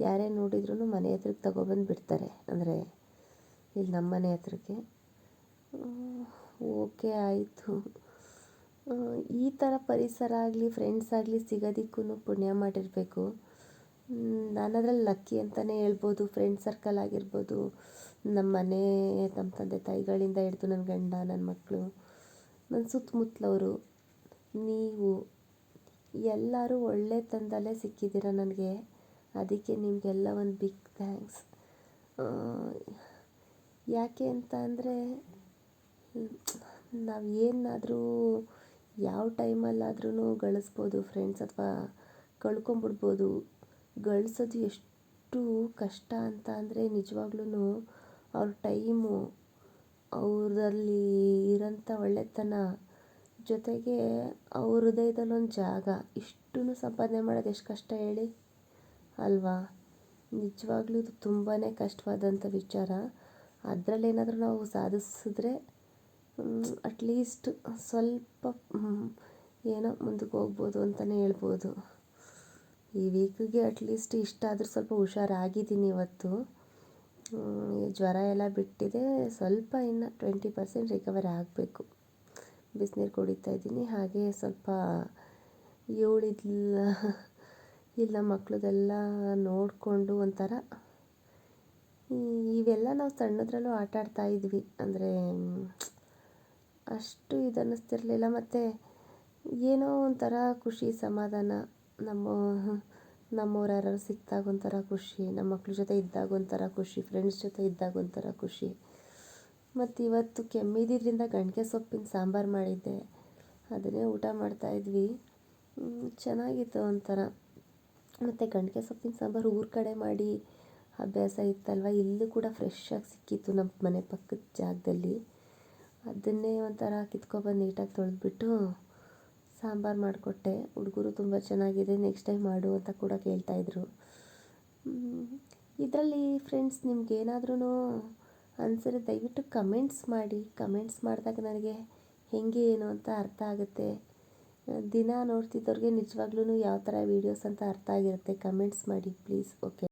ಯಾರೇ ನೋಡಿದ್ರೂ ಮನೆ ಹತ್ರಕ್ಕೆ ತಗೊಬಂದು ಬಿಡ್ತಾರೆ. ಅಂದರೆ ಇಲ್ಲಿ ನಮ್ಮ ಮನೆ ಹತ್ರಕ್ಕೆ. ಓಕೆ, ಆಯಿತು. ಈ ಥರ ಪರಿಸರ ಆಗಲಿ ಫ್ರೆಂಡ್ಸ್ ಆಗಲಿ ಸಿಗೋದಕ್ಕೂ ಪುಣ್ಯ ಮಾಡಿರಬೇಕು. ನಾನು ಅದ್ರಲ್ಲಿ ಲಕ್ಕಿ ಅಂತಲೇ ಹೇಳ್ಬೋದು. ಫ್ರೆಂಡ್ ಸರ್ಕಲ್ ಆಗಿರ್ಬೋದು. ನಮ್ಮ ಮನೆ ನಮ್ಮ ತಂದೆ ತಾಯಿಗಳಿಂದ ಹಿಡಿದು ನನ್ನ ಗಂಡ ನನ್ನ ಮಕ್ಕಳು ನನ್ನ ಸುತ್ತಮುತ್ತಲವರು ನೀವು ಎಲ್ಲರೂ ಒಳ್ಳೆ ತಂದಲ್ಲೇ ಸಿಕ್ಕಿದ್ದೀರ ನನಗೆ. ಅದಕ್ಕೆ ನಿಮಗೆಲ್ಲ ಒಂದು ಬಿಗ್ ಥ್ಯಾಂಕ್ಸ್ ಯಾಕೆ ಅಂತ ಅಂದರೆ ನಾವು ಏನಾದರೂ ಯಾವ ಟೈಮಲ್ಲಾದ್ರೂ ಗಳಿಸ್ಬೋದು ಫ್ರೆಂಡ್ಸ್ ಅಥವಾ ಕಳ್ಕೊಂಬಿಡ್ಬೋದು. ಗಳಿಸೋದು ಎಷ್ಟು ಕಷ್ಟ ಅಂತ ಅಂದರೆ ನಿಜವಾಗ್ಲೂ ಅವ್ರ ಟೈಮು ಅವರಲ್ಲಿ ಇರೋಂಥ ಒಳ್ಳೆತನ ಜೊತೆಗೆ ಅವ್ರ ಹೃದಯದಲ್ಲಿ ಒಂದು ಜಾಗ ಇಷ್ಟನ್ನು ಸಂಪಾದನೆ ಮಾಡೋದು ಎಷ್ಟು ಕಷ್ಟ ಹೇಳಿ? ಅಲ್ವಾ? ನಿಜವಾಗ್ಲೂ ಇದು ತುಂಬಾ ಕಷ್ಟವಾದಂಥ ವಿಚಾರ. ಅದರಲ್ಲೇನಾದ್ರೂ ನಾವು ಸಾಧಿಸಿದ್ರೆ ಅಟ್ಲೀಸ್ಟ್ ಸ್ವಲ್ಪ ಏನೋ ಮುಂದಕ್ಕೆ ಹೋಗ್ಬೋದು ಅಂತಲೇ ಹೇಳ್ಬೋದು. ಈ ವೀಕಿಗೆ ಅಟ್ಲೀಸ್ಟ್ ಇಷ್ಟಾದರೂ ಸ್ವಲ್ಪ ಹುಷಾರಾಗಿದ್ದೀನಿ ಇವತ್ತು. ಜ್ವರ ಎಲ್ಲ ಬಿಟ್ಟಿದೆ, ಸ್ವಲ್ಪ ಇನ್ನು ಟ್ವೆಂಟಿ ಪರ್ಸೆಂಟ್ ರಿಕವರಿ ಆಗಬೇಕು. ಬಿಸಿನೀರು ಕುಡಿತಾ ಇದ್ದೀನಿ, ಹಾಗೆ ಸ್ವಲ್ಪ ಏಳಿದ್ಲ ಇಲ್ಲ ಮಕ್ಕಳದೆಲ್ಲ ನೋಡಿಕೊಂಡು ಒಂಥರ ಇವೆಲ್ಲ ನಾವು ಸಣ್ಣದ್ರಲ್ಲೂ ಆಟಾಡ್ತಾ ಇದ್ವಿ. ಅಂದರೆ ಅಷ್ಟು ಇದು ಅನ್ನಿಸ್ತಿರ್ಲಿಲ್ಲ. ಮತ್ತು ಏನೋ ಒಂಥರ ಖುಷಿ, ಸಮಾಧಾನ. ನಮ್ಮ ನಮ್ಮವ್ರು ಯಾರಾದ್ರು ಸಿಕ್ಕಿದಾಗ ಒಂಥರ ಖುಷಿ, ನಮ್ಮ ಮಕ್ಳ ಜೊತೆ ಇದ್ದಾಗ ಒಂಥರ ಖುಷಿ ಫ್ರೆಂಡ್ಸ್ ಜೊತೆ ಇದ್ದಾಗ ಒಂಥರ ಖುಷಿ. ಮತ್ತು ಇವತ್ತು ಕೆಮ್ಮಿದ್ದಿದ್ದರಿಂದ ಗಂಟಿಗೆ ಸೊಪ್ಪಿನ ಸಾಂಬಾರು ಮಾಡಿದ್ದೆ. ಅದನ್ನೇ ಊಟ ಮಾಡ್ತಾಯಿದ್ವಿ ಚೆನ್ನಾಗಿತ್ತು ಒಂಥರ. ಮತ್ತು ಗಂಟಿಗೆ ಸೊಪ್ಪಿನ ಸಾಂಬಾರು ಊರ ಕಡೆ ಮಾಡಿ, ಅಭ್ಯಾಸ ಇತ್ತಲ್ವ? ಇಲ್ಲೂ ಕೂಡ ಫ್ರೆಶ್ಶಾಗಿ ಸಿಕ್ಕಿತ್ತು ನಮ್ಮ ಮನೆ ಪಕ್ಕದ ಜಾಗದಲ್ಲಿ. ಅದನ್ನೇ ಒಂಥರ ಕಿತ್ಕೊಬಂದು ನೀಟಾಗಿ ತೊಳೆದ್ಬಿಟ್ಟು ಸಾಂಬಾರು ಮಾಡಿಕೊಟ್ಟೆ. ಹುಡುಗರು ತುಂಬ ಚೆನ್ನಾಗಿದೆ ನೆಕ್ಸ್ಟ್ ಟೈಮ್ ಮಾಡು ಅಂತ ಕೂಡ ಕೇಳ್ತಾಯಿದ್ರು ಇದರಲ್ಲಿ ಫ್ರೆಂಡ್ಸ್ ನಿಮ್ಗೇನಾದ್ರೂ ಅನ್ಸಿದ್ರೆ ದಯವಿಟ್ಟು ಕಮೆಂಟ್ಸ್ ಮಾಡಿ. ಕಮೆಂಟ್ಸ್ ಮಾಡಿದಾಗ ನನಗೆ ಹೆಂಗೆ ಏನು ಅಂತ ಅರ್ಥ ಆಗುತ್ತೆ. ದಿನ ನೋಡ್ತಿದ್ದವ್ರಿಗೆ ನಿಜವಾಗ್ಲೂ ಯಾವ ಥರ ವೀಡಿಯೋಸ್ ಅಂತ ಅರ್ಥ ಆಗಿರುತ್ತೆ. ಕಮೆಂಟ್ಸ್ ಮಾಡಿ ಪ್ಲೀಸ್ ಓಕೆ